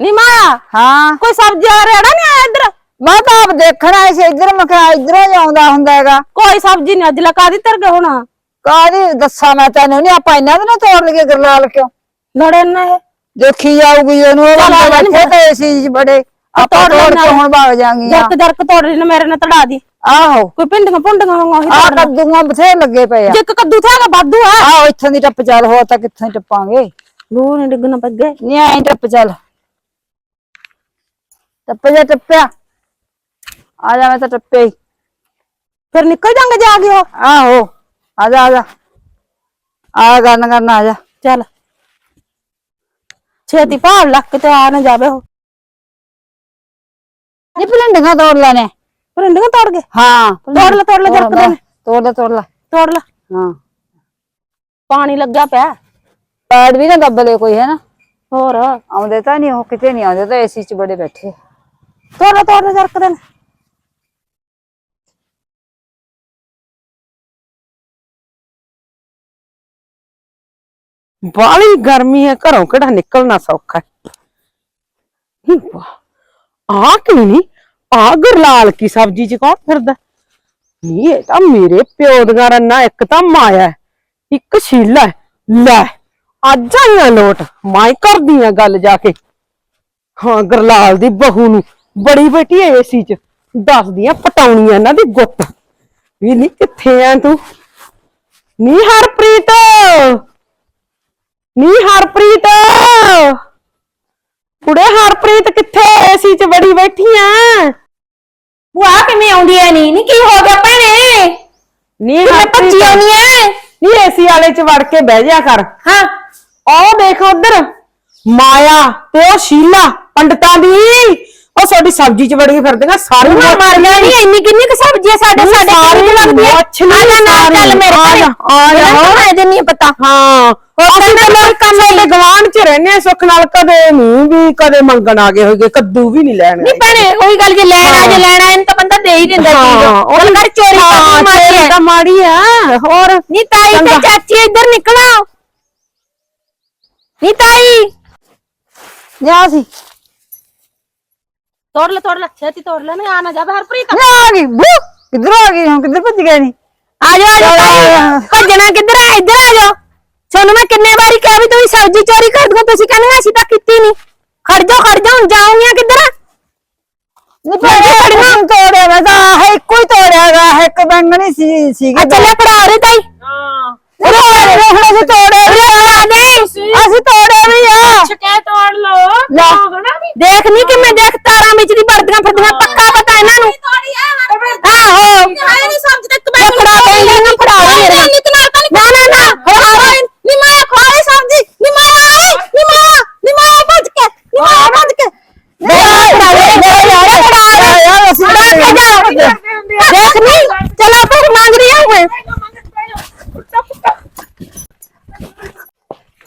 ਨੀ ਮਾਇਆ? ਹਾਂ। ਕੋਈ ਸਬਜ਼ੀ ਆ ਰੇੜਾ ਨਹੀਂ ਆਇਆ ਇੱਧਰ? ਮੈਂ ਤਾਂ ਆਪ ਦੇਖਣਾ ਸੀ ਇੱਧਰ ਮੈਂ ਕਿਹਾ ਇੱਧਰੋਂ ਹੀ ਆਉਂਦਾ ਹੁੰਦਾ ਹੈਗਾ। ਕੋਈ ਸਬਜ਼ੀ ਨਹੀਂ ਅੱਜ ਲਗਾ ਦੀ ਤਰ ਗਏ ਹੁਣ? ਕਾਹਦੀ? ਦੱਸਾਂ ਮੈਂ ਤੈਨੂੰ ਨਹੀਂ ਆਪਾਂ ਇਹਨਾਂ ਦੇ ਤੋੜ ਲਈਏ ਗਰਲਾਲ ਕਿਉਂ? ਲੜੇ ਨਾ ਇਹ। ਦੇਖੀ ਜਾਊਗੀ ਉਹਨੂੰ ਉਹ ਚੱਲ ਆ ਬੰਦੇ ਬੈਠੇ ਤੇ ਸੀ ਬੜੇ। ਆਪਾਂ ਤੋੜ ਤੋੜ ਲੈਣਾ। ਕੇ ਹੁਣ ਭਾਗ ਜਾਾਂਗੀਆਂ। ਜਰਕ ਜਰਕ ਤੋੜ ਨਾ ਮੇਰੇ ਨਾਲ ਤੜਾ ਦੀ। ਆਹੋ। ਕੋਈ ਪਿੰਡੀਆਂ ਪੁੰਡੀਆਂ ਵਾਂਗੂ ਹੀ ਆ ਤੋੜ ਲੈ ਕੱਦੂਆਂ ਬਥੇ ਲੱਗੇ ਪਏ ਆ। ਜੇ ਇੱਕ ਕੱਦੂ ਥਾਗਾ ਵਾਧੂ ਆ। ਆਹੋ ਇੱਥੋਂ ਦੀ ਟੱਪ ਚੱਲ ਹੋ ਤਾਂ ਕਿੱਥੋਂ ਹੀ ਟੱਪਾਂਗੇ। ਦੂਰ ਨਹੀਂ ਡਿੱਗਣਾ ਪੱਗੇ ਨਹੀਂ ਐਂ ਟੱਪ ਚੱਲ। ਟੱਪ ਜਾ ਟੱਪਿਆ ਆ ਜਾ ਮੈਂ ਤਾਂ ਟੱਪਿਆ ਹੀ ਫਿਰ ਨਿਕਲ ਜਾਂਗੇ ਜਾ ਕੇ ਉਹ ਆਹੋ ਆ ਜਾ ਆ ਜਾ ਆ ਗਨ ਕਰਨ ਆ ਜਾ ਚੱਲ ਛੇਤੀ ਭਾਲ ਲੱਕ ਤੇ ਆ ਨਾ ਜਾਵੇ ਉਹ ਨੀ ਭਿੰਡੀਆਂ ਤੋੜ ਲੈਣੇ ਪਰਿੰਡੀਆਂ ਤੋੜ ਕੇ ਹਾਂ ਤੋੜ ਲੈ ਤੋੜ ਲੈ ਜਰਕ ਦੇ ਤੋੜ ਲੈ ਤੋੜ ਲੈ ਤੋੜ ਲੈ ਹਾਂ ਪਾਣੀ ਲੱਗਾ ਪਿਆ ਪੈਡ ਵੀ ਨਾ ਦੱਬਲੇ ਕੋਈ ਹੈ ਨਾ ਹੋਰ ਆਉਂਦੇ ਤਾਂ ਨਹੀਂ ਉਹ ਕਿਤੇ ਨਹੀਂ ਆਉਂਦੇ ਤਾਂ ਏਸੀ 'ਚ ਬੜੇ ਬੈਠੇ ਤੋੜ ਲੈ ਤੋੜ ਲੈ ਜਰਕ ਦੇ ਬਾਲੀ ਗਰਮੀ ਹੈ ਘਰੋਂ ਕਿਹੜਾ ਨਿਕਲਣਾ ਸੌਖਾ ਹੈ ਹੂੰ, ਵਾਹ ਆ ਕਿਉਂ ਨਹੀਂ ਆ ਗੁਰਲਾਲ ਕੀ ਸਬਜ਼ੀ ਚ ਕੌਣ ਫਿਰਦਾ ਨਹੀਂ ਇਹ ਤਾਂ ਮੇਰੇ ਪਿਓ ਦੀਆਂ ਰੰਨਾ ਇੱਕ ਤਾਂ ਮਾਇਆ ਹੈ, ਇੱਕ ਸ਼ੀਲਾ ਹੈ। ਲੈ ਅੱਜ ਆਈਆਂ ਲੋਟ ਮੈਂ ਕਰਦੀ ਆ ਗੱਲ ਜਾ ਕੇ ਹਾਂ ਗੁਰਲਾਲ ਦੀ ਬਹੂ ਨੂੰ ਬੜੀ ਬੇਟੀ ਏਸੀ ਚ। ਦੱਸਦੀਆਂ ਪਟਾਉਣੀਆਂ ਇਹਨਾਂ ਦੀ ਗੁੱਤ ਵੀ ਨਹੀਂ ਕਿੱਥੇ ਆ ਤੂੰ? ਨੀ ਹਰਪ੍ਰੀਤ! ਨੀ ਹਰਪ੍ਰੀਤ! ਕੁੜੇ ਹਰਪ੍ਰੀਤ ਕਿੱਥੇ ਏਸੀ ਚ ਬੜੀ ਬੈਠੀ ਆ ਭੂਆ ਕਿਵੇਂ ਆਉਂਦੀ ਐ ਨਹੀਂ ਨਹੀਂ ਕੀ ਹੋ ਗਿਆ ਭੈਣੇ? ਨੀ ਕਿਵੇਂ ਭੱਜੀ ਆਉਣੀ ਐ? ਨੀ ਏਸੀ ਵਾਲੇ ਚ ਵੜ ਕੇ ਬਹਿ ਜਾ ਕਰ। ਹਾਂ। ਉਹ ਦੇਖ ਉਧਰ। ਮਾਇਆ ਤੇ ਉਹ ਸ਼ੀਲਾ ਪੰਡਤਾਂ ਦੀ। ਉਹ ਸਾਡੀ ਸਬਜ਼ੀ ਚ ਵੜੀ ਫਿਰਦੀਆਂ ਸਾਰੀਆਂ ਮਰ ਗਿਆ ਨਹੀਂ ਇੰਨੀ ਕਿੰਨੀ ਕੁ ਸਬਜ਼ੀ ਐ ਸਾਡੇ ਨਹੀਂ, ਸਾਡੇ ਸਾਰੀ ਕਿੰਨੀ ਲੱਗਦੀ ਐ ਮੱਛਲੀ ਆ ਜਾ ਨਾਲ ਚੱਲ ਮੇਰੇ ਆ ਘਰੇ। ਜਾ, ਆ ਜਾ। ਤਾਂ ਅਜੇ ਨਹੀਂ ਪਤਾ। ਹਾਂ। ਅਸੀਂ ਤਾਂ ਨਾਲ ਕੰਮ ਦੇ ਗਵਾਂਢ ਚ ਰਹਿੰਦੇ ਆ ਸੁੱਖ ਨਾਲ ਕਦੇ ਮੀਂਹ ਵੀ ਕਦੇ ਮੰਗਣ ਆ ਗਏ ਹੋਈਏ ਕੱਦੂ ਵੀ ਨਹੀਂ ਲੈਣ ਨਹੀਂ ਭੈਣੇ ਉਹੀ ਗੱਲ ਜੇ ਲੈਣਾ ਜੇ ਲੈਣਾ ਇਹਨੂੰ ਤਾਂ ਬੰਦਾ ਦੇ ਹੀ ਦਿੰਦਾ ਚੀਜ਼। ਹਾਂ, ਉਹ ਉਹ ਕਰ ਚੋਰੀ ਕਰਨੀ ਮਾਰੀ ਐ ਤਾਂ ਮਾੜੀ ਆ ਹੋਰ ਨੀ ਤਾਈ ਤੇ ਚੰਗਾ। ਚਾਚੀ ਇੱਧਰ ਨਿਕਲੋ ਨੀ ਤਾਈ। ਜਾ ਸੀ। ਤੋੜ ਲੈ ਤੋੜ ਲੈ ਛੇਤੀ ਤੋੜ ਲੈ ਨਾ ਆ ਨਾ ਜਾਵੇ ਹਰਪ੍ਰੀਤ ਨਾ ਆ ਗਈ ਬੂ ਕਿੱਧਰ ਆ ਗਈ ਹੁਣ ਕਿੱਧਰ ਭੱਜ ਗਏ ਨਹੀਂ ਆ ਜਾ ਆ ਜਾ ਤਾਈ ਭੱਜਣਾ ਕਿੱਧਰ ਆ ਇੱਧਰ ਆ ਜਾ ਤੁਹਾਨੂੰ ਮੈਂ ਕਿੰਨੇ ਵਾਰੀ ਕਿਹਾ ਵੀ ਤੁਸੀਂ ਸਬਜ਼ੀ ਚੋਰੀ ਕਰ ਦੋ ਤੁਸੀਂ ਕਹਿੰਦੇ ਅਸੀਂ ਤਾਂ ਕੀਤੀ ਨਹੀਂ ਖੜ ਜਾ ਖੜ ਜਾ ਹੁਣ ਜਾਉਂਗੀਆਂ ਕਿੱਧਰ ਨੀ ਭੈਣੇ ਖੜੀਆਂ ਤੋੜਿਆ ਮੈਂ ਤਾਂ ਆਹ ਇੱਕੋ ਹੀ ਤੋੜਿਆਗਾ ਇੱਕ ਬੈਂਗਣੀ ਸੀ ਸੀਗੀ ਆ ਚੱਲੇ ਫੜਾ ਰੇ ਤਾਈ ਹਾਂ ਉਹ ਹੁਣ ਅਸੀਂ ਤੋੜੇ ਵੀ ਆ। ਅਸੀਂ ਤੋੜੇ ਵੀ ਆ ਤੋੜ ਲਓ ਲੈ ਦੇਖ ਨਹੀਂ ਕਿਵੇਂ ਦੇਖ ਤਾਰਾਂ ਵਿੱਚ ਦੀ ਵਰਦੀਆਂ ਫਿਰਦੀਆਂ ਪੱਕਾ ਪਤਾ ਇਹਨਾਂ ਨੂੰ। ਆਹੋ। ਨਹੀਂ ਸਮਝਦੇ ਇੱਕ ਮੈਂ ਫੜਾ ਦੇ ਇਹਨੂੰ ਫੜਾ ਦੇ ਨਾ ਨਾ ਨਾ ਨੀ ਮਾਇਆ ਖੋਏ ਸਬਜ਼ੀ ਨੀ। ਮਾਇਆ ਓਏ ਨੀ ਮਾਇਆ ਨੀ ਮਾਇਆ ਭੱਜ ਕੇ ਨੀ ਮਾਇਆ ਭੱਜ ਕੇ ਦੇਖ ਨਹੀਂ ਚਲਾ ਪਰ ਮੰਗ ਰਹੀ ਹਾਂ ਮੈਂ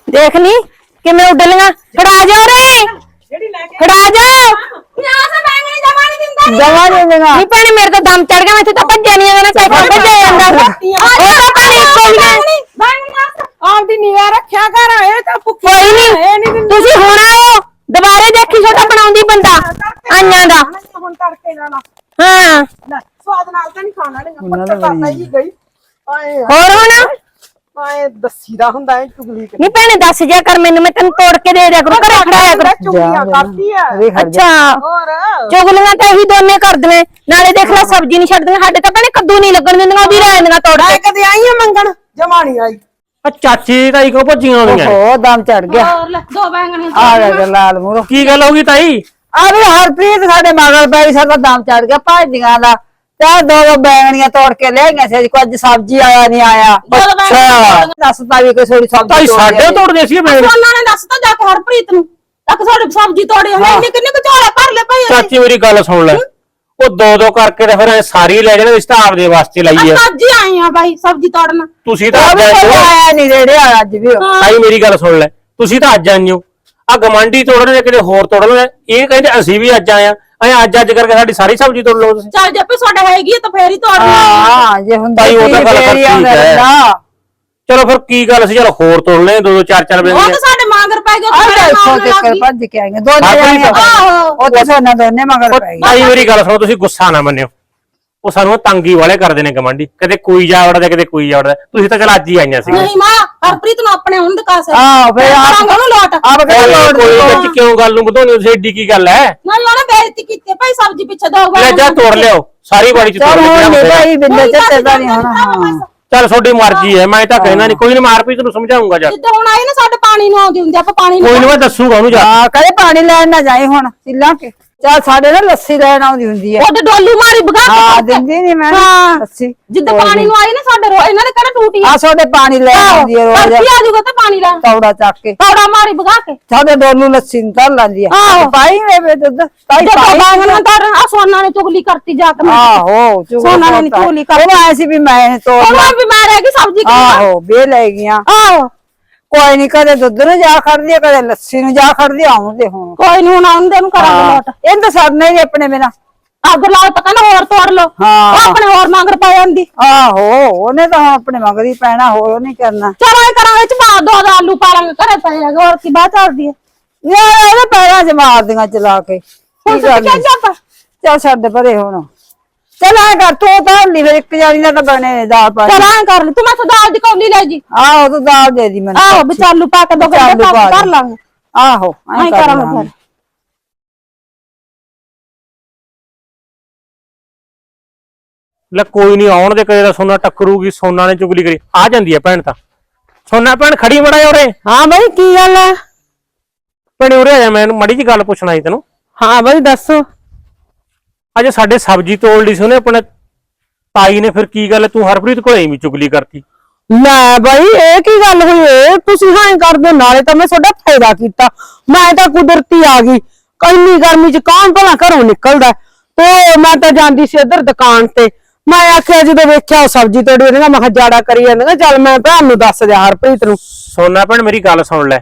ਦੇਖ ਨਹੀਂ ਕਿਵੇਂ ਉੱਡਲੀਆਂ ਖੜਾ ਜਾ ਰੇ ਖੜਾ ਜਾ ਦਵਾ ਨਹੀਂ ਭੈਣੇ ਮੇਰੇ ਤਾਂ ਦਮ ਚੜ ਗਿਆ ਮੈਂ ਇੱਥੇ ਤਾਂ ਭੱਜਿਆ ਨਹੀਂ ਜਾਂਦਾ ਸਾਈਕਲ ਭੱਜਿਆ। ਜਾਂਦਾ ਉਹ ਤਾਂ ਭੈਣੇ ਇੱਕੋ ਹੀ ਹੈ ਆਪਦੀ ਨਿਗਾਹ ਰੱਖਿਆ ਕਰ ਇਹ ਤਾਂ ਭੁੱਖੀ ਕੋਈ ਨਹੀਂ ਤੁਸੀਂ ਹੁਣ ਆਓ ਦੁਬਾਰੇ ਦੇਖੀ ਛੋਟਾ ਬਣਾਉਂਦੀ ਬੰਦਾ ਆਈਆਂ ਦਾ। ਹੁਣ ਤੜਕੇ ਜਾਣਾ। ਹਾਂ। ਲੈ ਸਵਾਦ ਨਾਲ ਤਾਂ ਨਹੀਂ ਖਾਣਾ ਨਹੀਂ ਉਹਨਾਂ ਦਾ ਪੱਕਾ ਹੀ ਗਈ। ਆਏ ਹੋਰ ਹੁਣ? ਆਏ ਦੱਸੀਦਾ ਹੁੰਦਾ ਹੈ ਚੁਗਲੀ ਨਹੀਂ ਭੈਣੇ ਦੱਸ ਜਿਆ ਕਰ ਮੈਨੂੰ ਮੈਂ ਤੈਨੂੰ ਤੋੜ ਕੇ ਦੇ ਦਿਆ ਕਰੂੰ ਘਰੇ ਖੜਾਇਆ ਕਰੂੰ। ਚੁਗਲੀਆਂ ਕਰਦੀ ਆ। ਵੀ ਖੜ ਜਾ। ਅੱਛਾ। ਹੋਰ। ਚੁਗਲੀਆਂ ਤਾਂ ਇਹੀ ਦੋਨੇ ਕਰਦੀਆਂ ਨਾਲੇ ਦੇਖ ਲੈ ਸਬਜ਼ੀ ਨਹੀਂ ਛੱਡਦੀਆਂ ਸਾਡੇ ਤਾਂ ਭੈਣੇ ਕੱਦੂ ਨਹੀਂ ਲੱਗਣ ਦਿੰਦੀਆਂ ਉਹਦੀ ਰਹਿੰਦੀਆਂ ਤੋੜ ਮੈਂ ਕੇ। ਕਦੇ ਆਈ ਆ ਮੰਗਣ? ਜਮਾਣੀ ਆਈ। ਆ ਚਾਚੀ ਤਾਈ ਕੋ ਭੱਜੀਆਂ ਹੋਣੀਆਂ ਓਹੋ ਦਮ ਚੜ ਗਿਆ। ਹੋਰ ਲੈ ਦੋ ਬੈਂਗਣੇ ਆ ਗਿਆ ਗਰਲਾਲ ਮੂਰੋ। ਕੀ ਗੱਲ ਹੋ ਗਈ ਤਾਈ? ਆ ਵੀ ਹਰਪ੍ਰੀਤ ਸਾਡੇ ਮਗਰ ਪੈ ਸਾਡਾ ਦਮ ਚੜ ਗਿਆ ਭਾਜੀਆਂ ਦਾ। ਤੇ ਆਹ ਦੋ ਬੈਂਗਣੀਆਂ ਤੋੜ ਕੇ ਲੈ ਗਏ ਸੀ ਅੱਜ ਕੋਈ ਅੱਜ ਸਬਜ਼ੀ ਆਇਆ ਨਹੀਂ ਆਇਆ। ਅੱਛਾ। ਦੱਸਤਾ ਵੀ ਕੋਈ ਥੋੜੀ ਸਬਜ਼ੀ ਤਾਈ ਤੋੜ ਸਾਡੇ ਲਿਆਈ। ਤੋੜਦੇ ਸੀ ਮੈਂ ਉਹਨਾਂ ਨੇ ਦੱਸਤਾ ਜਾ ਕੇ ਹਰਪ੍ਰੀਤ ਨੂੰ ਤੱਕ ਸਾਡੇ ਸਬਜ਼ੀ ਤੋੜੀ ਹੋਈ ਇੰਨੇ ਕਿੰਨੇ ਕੁ ਝੋਲੇ ਭਰ ਲੈ ਭਾਈ ਚਾਚੀ ਮੇਰੀ ਗੱਲ ਸੁਣ ਲੈ। ਉਹ ਦੋ ਦੋ ਕਰਕੇ ਤੇ ਫਿਰ ਸਾਰੀ ਲੈ ਜਾਣਾ ਇਸ ਤਾਂ ਆਪਦੇ ਵਾਸਤੇ ਲਈ ਆ। ਅੱਜ ਹੀ ਆਏ ਆ ਭਾਈ ਸਬਜ਼ੀ ਤੋੜਨ। ਤੁਸੀਂ ਤਾਂ ਉਹ ਅੱਜ ਵੀ ਆਏ ਕੋਈ ਹੋ। ਆਇਆ ਨਹੀਂ ਰੇੜੇ ਵਾਲਾ ਅੱਜ ਵੀ ਉਹ। ਤਾਈ ਮੇਰੀ ਗੱਲ ਸੁਣ ਲੈ। ਤੁਸੀਂ ਤਾਂ ਅੱਜ ਆਏ ਹੋ। ਆ ਗਮਾਂਡੀ ਤੋੜਨ ਕਿਤੇ ਹੋਰ ਤੋੜਨ ਦੇ ਇਹ ਕਹਿੰਦੇ ਅਸੀਂ ਵੀ ਅੱਜ ਆਏ ਆ। ਐ ਅੱਜ ਅੱਜ ਕਰਕੇ ਸਾਡੀ ਸਾਰੀ ਸਬਜ਼ੀ ਤੋੜ ਲਓ ਤੁਸੀਂ ਚੱਲ ਜੇ ਪੇ ਤੁਹਾਡਾ ਹੈਗੀ ਆ ਤਾਂ ਫੇਰ ਹੀ ਤੋੜਨੀ ਹਾਂ ਜੇ ਹੁੰਦਾ ਭਾਈ ਉਹ ਤਾਂ ਗੱਲ ਫੇਰ ਹੀ ਠੀਕ ਆਉਂਦਾ ਹੈ। ਰਹਿੰਦਾ। ਚਲੋ ਫਿਰ ਕੀ ਗੱਲ ਸੀ ਚਲ ਹੋਰ ਤੋੜ ਲੈ ਦੋ ਦੋ ਚਾਰ ਚਾਰ ਉਹ ਤਾਂ ਸਾਡੇ ਮਾਂਗਰ ਪੈ ਗਏ ਆ ਤੇ ਦੇਖੋ ਮਾਂਗਰ ਤੇ ਲੱਗ ਗਈ। ਭੱਜ ਕੇ ਆਈਆਂ ਦੋਨੇ ਆਹੋ, ਜਾਣੀਆਂ ਆਹੋ। ਉਹ ਤਾਂ ਸੋਨਾ ਦੋਨੇ ਮਗਰ ਪੈ ਗਈ ਭਾਈ ਮੇਰੀ ਗੱਲ ਸੁਣੋ ਤੁਸੀਂ ਗੁੱਸਾ ਨਾ ਮੰਨਿਓ ਉਹ ਸਾਨੂੰ ਤੰਗੀ ਵਾਲੇ ਕਰਦੇ ਨੇ ਗਮੰਡੀ ਕਦੇ ਕੋਈ ਜਾ ਵੜਦਾ ਕਦੇ ਕੋਈ ਜਾ ਵੜਦਾ। ਤੁਸੀਂ ਤਾਂ ਚਲ ਅੱਜ ਹੀ ਆਈਆਂ ਸੀ ਨਹੀਂ ਮਾਂ ਹਰਪ੍ਰੀਤ ਨੂੰ ਆਪਣੇ ਹੁਣ ਦਿਖਾ ਸੇ ਆਹੋ, ਫਿਰ ਆਪ- ਉਹਨੂੰ ਲੋਟ। ਆਪ ਕੋਈ ਕਹਿੰਦੇ ਵਿੱਚ ਕਿਉਂ ਗੱਲ ਨੂੰ ਵਧਾਉਣੀ ਤੁਸੀਂ ਏਡੀ ਕੀ ਗੱਲ ਹੈ? ਨਹੀਂ ਉਹਨੇ ਬੇਇੱਜ਼ਤੀ ਕੀਤੀ ਭਾਈ ਸਬਜ਼ੀ ਪਿੱਛੇ ਦੋ ਲੈ ਜਾ ਤੋੜ ਲਿਓ ਸਾਰੀ ਬਾੜੀ ਚ ਤੋੜ ਚਲ ਹੁਣ ਨਹੀਂ ਲਿਓ ਭਾਈ ਬਿੰਦੇ ਚੱਤੇ ਦਾ ਨਹੀਂ ਹੋਣਾ। ਹਾਂ ਚਲ ਤੁਹਾਡੀ ਮਰਜ਼ੀ ਹੈ ਮੈਂ ਤਾਂ ਕਹਿਣਾ ਨਹੀਂ ਕੋਈ ਨਾ ਮਾਰ ਪੀ ਤੈਨੂੰ ਸਮਝਾਉਂਗਾ ਜਾ ਜਿੱਦਾਂ ਹੁਣ ਆਈ ਨਾ ਸਾਡੇ ਪਾਣੀ ਨੂੰ ਆਉਂਦੀ ਹੁੰਦੀ ਆਪਾਂ ਪਾਣੀ ਕੋਈ ਨਾ ਮੈਂ ਦੱਸੂਗਾ ਉਹਨੂੰ ਜਾ ਹਾਂ ਕਦੇ ਪਾਣੀ ਲੈਣ ਨਾ ਜਾਈ ਹੁਣ ਸਿੱਲਾਂ ਕੇ। ਚਲ ਸਾਡੇ ਨਾਲ ਲੱਸੀ ਲੈਣ ਆਉਂਦੀ ਹੁੰਦੀ ਹੈ ਉਹਦੇ ਡੋਲੂ ਮਾਰੀ ਕੇ ਹਾਂ ਕੇ। ਦਿੰਦੀ ਨਹੀਂ ਮੈਂ ਹਾਂ। ਲੱਸੀ। ਜਿੱਦਾਂ ਪਾਣੀ ਨੂੰ ਆਈ ਨਾ ਸਾਡੇ ਰੋ ਇਹਨਾਂ ਨੇ ਕਿਹੜਾ ਟੂਟੀ ਆ? ਸੋਡੇ ਪਾਣੀ ਲੈਣ ਆਉਂਦੀ ਹੈ ਰੋਜ਼। ਹਰਪ੍ਰੀਤ ਆ ਜਾਊਗਾ ਤੇ ਪਾਣੀ ਲੈ। ਤੌੜਾ ਚੱਕ ਕੇ। ਕੌੜਾ ਮਾਰੀ ਭਗਾ ਕੇ। ਸਾਡੇ ਡੋਲੂ ਲੱਸੀ ਨੂੰ ਧਰ ਲੈਂਦੀ ਹੈ ਆਹੋ। ਪਾਈ ਵੇ ਦੁੱਧ? ਤਾਈ ਜਦੋਂ ਪਾਈ। ਬਾਂਗਣਾ ਤਾਂ ਆ ਸੋਨਾ ਨੇ ਚੁਗਲੀ ਕਰਤੀ ਜਾ ਕੇ। ਆਹੋ ਚੁਗਲ ਸੋਨਾ ਨੇ ਨੀ ਕਰਤਾ। ਚੁਗਲੀ ਕਰ- ਉਹ ਆਏ ਸੀ ਵੀ ਮੈਂ ਤੋੜ ਲਾ ਉਹਨਾਂ ਵੀ ਮੈਂ ਰਹਿ ਗਈ ਸਬਜ਼ੀ ਕਿਉਂ ਆਹੋ ਬੇ ਲੈ ਗਈਆਂ। ਆਹੋ। ਕੋਈ ਨਹੀਂ ਕਦੇ ਦੁੱਧ ਨੂੰ ਜਾ ਖੜਦੀ ਆ, ਕਦੇ ਲੱਸੀ ਨੂੰ ਜਾ ਖੜਦੀ ਆਉਂਦੇ ਹੁਣ। ਕੋਈ ਨਹੀਂ ਹੁਣ ਆਉਂਦੇ ਨੂੰ ਕਰਾਂਗੇ ਲੋਟ। ਇਹ ਤਾਂ ਸਰਨੇ ਹੀ ਆਪਣੇ ਬਿਨਾ। ਅੱਗ ਲਾ ਪਤਾ ਨਾ ਹੋਰ ਤੋੜ ਲੋ ਹਾਂ। ਉਹ ਆਪਣੇ ਹੋਰ ਮੰਗਰ ਪਾ ਜਾਂਦੀ। ਆਹੋ ਉਹਨੇ ਤਾਂ ਆਪਣੇ ਮਗਰੀ ਪੈਣਾ ਹੋਰ ਉਹ ਨਹੀਂ ਕਰਨਾ। ਚਲੋ ਇਹ ਕਰਾਂਗੇ ਚ ਪਾ ਦੋ ਦੋ ਆਲੂ ਪਾ ਲਾਂਗੇ ਘਰੇ ਪਏ ਹੈਗੇ ਹੋਰ ਕੀ ਬਾਤ ਚੱਲਦੀ ਹੈ ਯਾਰ ਉਹਦੇ ਪੈਰਾਂ 'ਚ ਮਾਰਦੀਆਂ ਚਲਾ ਕੇ। ਹੁਣ ਕੀ ਕਰਨੀ? ਸੁੱਟ ਕੇ ਆਪਾਂ? ਚੱਲ ਛੱਡ ਪਰੇ ਹੁਣ। ਚੱਲ ਐ ਕਰ ਤੂੰ ਤਾਂ ਨਹੀਂ ਫਿਰ ਇੱਕ ਜਾਨੀ ਦਾ ਤਾਂ ਬਣੇ ਨੇ ਦਾਲ ਪਾ ਚਲ ਐਂ ਕਰ ਲੈ ਤੂੰ ਮੈਂ ਦਾਲ ਦੀ ਕੌਲੀ ਲੈ ਜੀ। ਆਹੋ ਤੂੰ ਦਾਲ ਦੇ ਦੀ ਮੈਨੂੰ ਆਹੋ ਵਿੱਚ ਆਲੂ ਪਾ ਕੇ ਦੋ ਵਿੱਚ ਆਲੂ ਗੰਡੇ ਪਾ ਕਰ ਦੇ। ਲਾਂਗੇ। ਆਹੋ ਐਂ ਐਂ ਕਰ ਕਰਾਂਗੇ ਲਾਂਗੇ। ਫਿਰ ਲੈ ਕੋਈ ਨਹੀਂ ਆਉਣ ਦੇ ਕਦੇ ਦਾ ਸੋਨਾ ਟੱਕਰੂਗੀ ਸੋਨਾ ਨੇ ਚੁਗਲੀ ਕਰੀ। ਆ ਜਾਂਦੀ ਹੈ ਭੈਣ ਤਾਂ। ਸੋਨਾ ਭੈਣ ਖੜੀ ਬੜਾ ਉਰੇ। ਹਾਂ ਬਈ ਕੀ ਗੱਲ ਹੈ ਭੈਣੇ ਉਰੇ ਆ ਜਾ ਮੈਨੂੰ ਮੜੀ ਜੀ ਗੱਲ ਪੁੱਛਣਾ ਸੀ ਤੈਨੂੰ। ਹਾਂ ਬਈ ਦੱਸੋ। ਅੱਜ ਸਾਡੇ ਸਬਜ਼ੀ ਤੋੜ ਲਈ ਸੀ ਉਹਨੇ ਆਪਣੇ ਤਾਈ ਨੇ ਫਿਰ ਕੀ ਗੱਲ ਤੂੰ ਹਰਪ੍ਰੀਤ ਕੋਲੇ ਐਵੇਂ ਚੁਗਲੀ ਕਰਤੀ। ਲੈ ਬਈ ਇਹ ਕੀ ਗੱਲ ਹੋਈ ਏ? ਤੁਸੀਂ ਹਾਂ ਕਰਦੇ ਨਾਲੇ ਤਾਂ ਮੈਂ ਤੁਹਾਡਾ ਫਾਇਦਾ ਕੀਤਾ। ਮੈਂ ਤਾਂ ਕੁਦਰਤੀ ਆ ਗਈ। ਇੰਨੀ ਗਰਮੀ ਚ ਕੌਣ ਭਲਾ ਘਰੋਂ ਨਿਕਲਦਾ? ਤੇ ਮੈਂ ਤਾਂ ਜਾਂਦੀ ਸੀ ਇੱਧਰ ਦੁਕਾਨ ਤੇ। ਮੈਂ ਆਖਿਆ ਜਦੋਂ ਵੇਖਿਆ ਉਹ ਸਬਜ਼ੀ ਤੋੜੀ ਉਹਨੇ ਮੈਂ ਕਿਹਾ ਜਾੜਾ ਕਰੀ ਜਾਂਦੇ ਚੱਲ ਮੈਂ ਭੈਣ ਨੂੰ ਦੱਸ ਦਿਆਂ ਹਰਪ੍ਰੀਤ ਨੂੰ। ਸੋਨਾ ਭੈਣ ਮੇਰੀ ਗੱਲ ਸੁਣ ਲੈ।